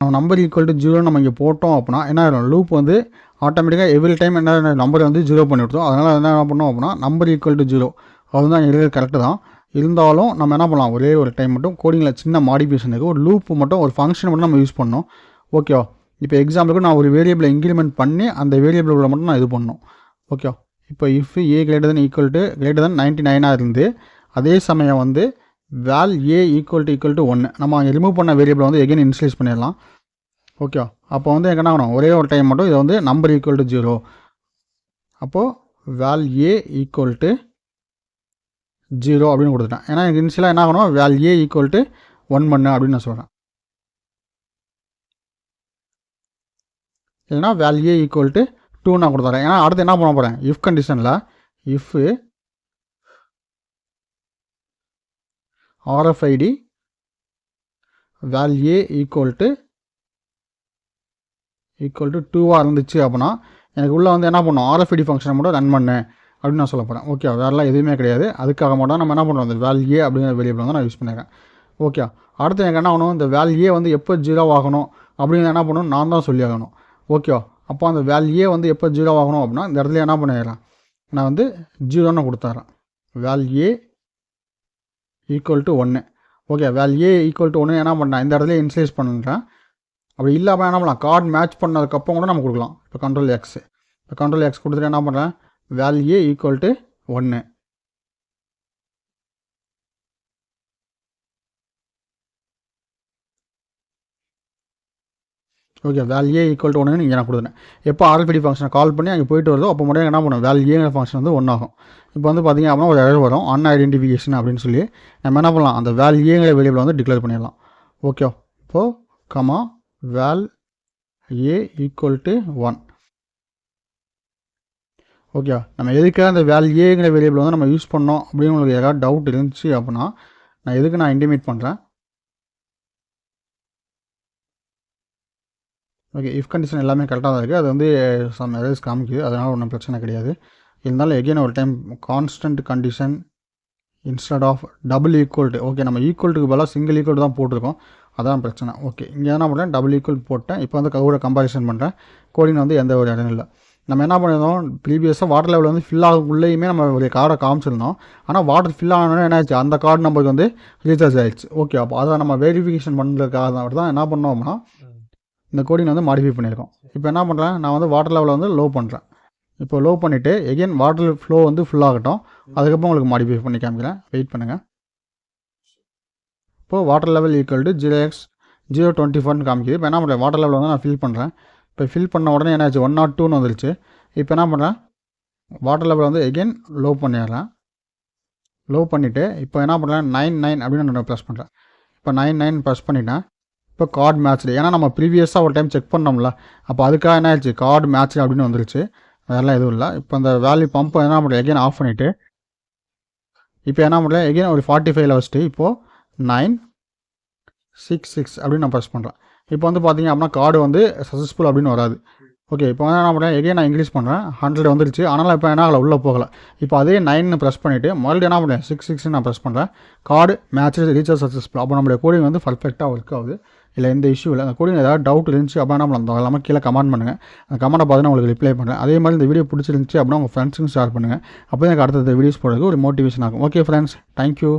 நம்ம நம்பர் ஈக்குவல் டு ஜீரோ நம்ம இங்கே போட்டோம் அப்படின்னா என்ன ஆயிரும்? லூப் வந்து ஆட்டோமேட்டிக்காக எவ்ரி டைம் என்ன நம்பரை வந்து ஜீரோ பண்ணி விட்டுரும். அதனால் என்ன பண்ணோம் அப்படின்னா நம்பர் ஈக்குவல் டு ஜீரோ அதுதான் எழுதுறது கரெக்டு தான். இருந்தாலும் நம்ம என்ன பண்ணலாம்? ஒரே ஒரு டைம் மட்டும் கோடிங்கில் சின்ன மாடிஃபிகேஷனுக்கு இருக்குது ஒரு லூப் மட்டும் ஒரு ஃபங்க்ஷன் மட்டும் நம்ம யூஸ் பண்ணோம் ஓகேவா இப்போ எக்ஸாம்பிளுக்கு நான் ஒரு வேரியபிளை இன்க்ரிமெண்ட் பண்ணி அந்த வேரியபிளோட மட்டும் நான் இது பண்ணணும். ஓகே இப்போ if A greater than equal to greater than ninety நைனாக இருந்து அதே சமயம் வந்து while A equal to equal to ஒன்று நம்ம அங்கே ரிமூவ் பண்ண வேரியபிளை வந்து எகைன் இன்ஸ்டியூஸ் பண்ணிடலாம். Okay oh. அப்போ வந்து என்ன ஆகணும் ஒரே ஒரு டைம் மட்டும் இதை வந்து நம்பர் ஈக்குவல் டு ஜீரோ அப்போது val A equal to zero அப்படின்னு கொடுத்துட்டேன். ஏன்னா எனக்கு இன்ஷியலாக என்ன ஆகணும்? Val A equal to one பண்ணு அப்படின்னு நான் சொல்கிறேன் இல்லைனா val A equal to two நான் கொடுத்துறேன் ஏன்னா அடுத்து என்ன பண்ண போகிறேன் இஃப் கண்டிஷனில் if RFID val A equal to equal to டூவாக இருந்துச்சு அப்படின்னா எனக்கு உள்ளே வந்து என்ன பண்ணும் ஆர்எஃப்ஐடி ஃபங்க்ஷனை மட்டும் ரன் பண்ணு அப்படின்னு நான் சொல்ல போகிறேன் ஓகே வேறெல்லாம் எதுவுமே கிடையாது. அதுக்காக மட்டும் நம்ம என்ன பண்ணுறோம்? இந்த வேல் ஏ அப்படிங்கிற வெளியே வந்து நான் யூஸ் பண்ணியிருக்கேன் ஓகே அடுத்து எனக்கு என்ன ஆகணும்? இந்த வேல்யூ வந்து எப்போ ஜீரோ ஆகணும் அப்படின்னு என்ன பண்ணணும்? நான் தான் சொல்லி ஆகணும். ஓகேவா அப்போ அந்த வேல்யூயே வந்து எப்போ ஜீரோ ஆகணும் அப்படின்னா இந்த இடத்துல என்ன பண்ணிடுறேன்? நான் வந்து ஜீரோன்னு கொடுத்துட்றேன். வேல் ஈக்குவல் டு ஒன்று okay val A equal to ஒன்று என்ன பண்ணேன் இந்த இடத்துல இன்சைஸ் பண்ணுறேன் அப்படி இல்லாமல் என்ன பண்ணலாம்? கார்டு மேட்ச் பண்ணதுக்கப்புறம் கூட நம்ம கொடுக்கலாம். இப்போ கண்ட்ரோல் எக்ஸ் இப்போ கண்ட்ரோல் எக்ஸ் கொடுத்துட்டு என்ன பண்ணுறேன் வேல் ஈக்குவல் டு ஒன்று okay val A equal to ஒன்று நீங்கள் நான் கொடுத்துட்டேன். எப்போ ஆர்எல்பிடி ஃபங்க்ஷனை கால் பண்ணி அங்கே போயிட்டு வருதோ அப்போ மட்டும் என்ன பண்ணுவோம்? வேல் ஏங்கிற ஃபங்க்ஷன் வந்து ஒன்றாகும் இப்போ வந்து பார்த்திங்க அப்படின்னா ஒரு எரர் வரும். அன் ஐடென்டிஃபிகேஷன் அப்படின்னு சொல்லி நம்ம என்ன பண்ணலாம்? அந்த வேல் ஏங்கிற வேரியபிளை வந்து டிக்ளேர் பண்ணிடலாம். ஓகே இப்போது comma val A equal to one okay நம்ம எதுக்காக அந்த வேல் ஏங்கிற வேரியபிள் வந்து நம்ம யூஸ் பண்ணோம் அப்படின்னு உங்களுக்கு ஏதாவது டவுட் இருந்துச்சு அப்படின்னா நான் எதுக்கு நான் இன்டிமேட் பண்ணுறேன் ஓகே இஃப் கண்டிஷன் எல்லாமே கரெக்டாக தான் இருக்குது அது வந்து சம் எரர்ஸ் காமிக்குது. அதனால் ஒன்றும் பிரச்சனை கிடையாது. இருந்தாலும் எகெயின் ஒரு time constant condition instead of double equal to okay நம்ம ஈக்குவல்ட்டுக்கு பதிலாக சிங்கிள் ஈக்குவல் தான் போட்டிருக்கோம். அதான் பிரச்சனை. ஓகே இங்கே என்ன பண்ணுறேன் டபுள் ஈக்குவல் போட்டேன். இப்போ வந்து கூட கம்பாரிசன் பண்ணுறேன் கோடிங் வந்து எந்த ஒரு இடம் இல்லை. நம்ம என்ன பண்ணியிருந்தோம் ப்ரீவியஸாக வாட்டர் லெவல் வந்து ஃபில் ஆகுள்ளேயுமே நம்ம ஒரு கார்டை காமிச்சிருந்தோம். ஆனால் வாட்டர் ஃபில் ஆனோடனே என்ன ஆச்சு அந்த கார்டு நம்மளுக்கு வந்து ரீசார்ஜ் ஆயிடுச்சு. ஓகே அப்போ அதை நம்ம வெரிஃபிகேஷன் பண்ணுறதுக்காக தான் என்ன பண்ணோம்னா இந்த கோடிங் வந்து மாடிஃபை பண்ணியிருக்கோம். இப்போ என்ன பண்ணுறேன் நான் வந்து வாட்டர் லெவலை வந்து லோ பண்ணுறேன் இப்போ லோ பண்ணிவிட்டு எகெயின் வாட்டர் ஃப்ளோ வந்து ஃபுல் ஆகட்டும். அதுக்கப்புறம் உங்களுக்கு மாடிஃபை பண்ணி காமிக்கிறேன். வெயிட் பண்ணுங்கள் இப்போது water level equal to zero X zero twenty ஃபோர்னு காமிக்குது. இப்போ என்ன பண்ணுறேன் வாட்டர் லெவல் வந்து நான் ஃபில் பண்ணுறேன் இப்போ ஃபில் பண்ண உடனே என்னாச்சு ஒன் நாட் டூன்னு வந்துருச்சு. இப்போ என்ன பண்ணுறேன் வாட்டர் லெவல் வந்து எகெயின் லோ பண்ணிடுறேன். லோ பண்ணிவிட்டு இப்போ என்ன பண்ணுறேன் நைன் நைன் அப்படின்னு நான் ப்ரெஸ் பண்ணுறேன் இப்போ நைன் நைன் ப்ரெஸ் பண்ணிட்டேன். இப்போ கார்டு மேட்ச்டு ஏன்னா நம்ம ப்ரீவியஸாக ஒரு டைம் செக் பண்ணோம்ல. அப்போ அதுக்காக என்ன ஆயிடுச்சு? கார்டு மேட்ச் அப்படின்னு வந்துருச்சு. வேறெல்லாம் எதுவும் இல்லை. இப்போ அந்த வேல்யூ பம்ப் என்ன பண்ணுறேன் எகெயின் ஆஃப் பண்ணிவிட்டு இப்போ என்ன பண்ணுறேன் எகெயின் ஒரு ஃபார்ட்டி ஃபைவ்ல வச்சுட்டு இப்போது நைன் சிக்ஸ் சிக்ஸ் அப்படின்னு நான் ப்ரெஸ் பண்ணுறேன் இப்போ வந்து பார்த்தீங்க அப்படின்னா கார்டு வந்து சக்ஸஸ்ஃபுல் அப்படின்னு வராது. ஓகே இப்போ வந்து என்ன பண்ணுறேன் எகெயின் நான் இன்க்ரீஸ் பண்ணுறேன் ஹண்ட்ரட் வந்துருச்சு. ஆனால் இப்போ என்ன ஆகலை? உள்ளே போகலை. இப்போ அதே நைன் ப்ரெஸ் பண்ணிவிட்டு மறுபடியும் என்ன பண்ணுறேன் சிக்ஸ் சிக்ஸ் நான் ப்ரெஸ் பண்ணுறேன் கார்டு மேட்ச் ரீசார்ஜ் சக்ஸஸ்ஃபுல் அப்போ நம்மளுடைய கோடிங் வந்து பர்ஃபெக்டாக ஒர்க் ஆகுது. இல்லை எந்த இஷ்யூ இல்லை. அந்த கோடிங் ஏதாவது டவுட் இருந்துச்சு அப்படின்னா நம்ம அந்த இல்லாமல் கீழே கமெண்ட் பண்ணுங்கள் அந்த கமெண்ட்டை பார்த்து நான் உங்களுக்கு ரிப்ளை பண்ணுறேன் அதே மாதிரி இந்த வீடியோ பிடிச்சிருந்துச்சு அப்படின்னா உங்கள் ஃப்ரெண்ட்ஸுக்கும் ஷேர் பண்ணுங்கள் அப்போ எனக்கு அடுத்த வீடியோஸ் போடுறதுக்கு ஒரு மோட்டிவேஷன் ஆகும். Okay friends thank you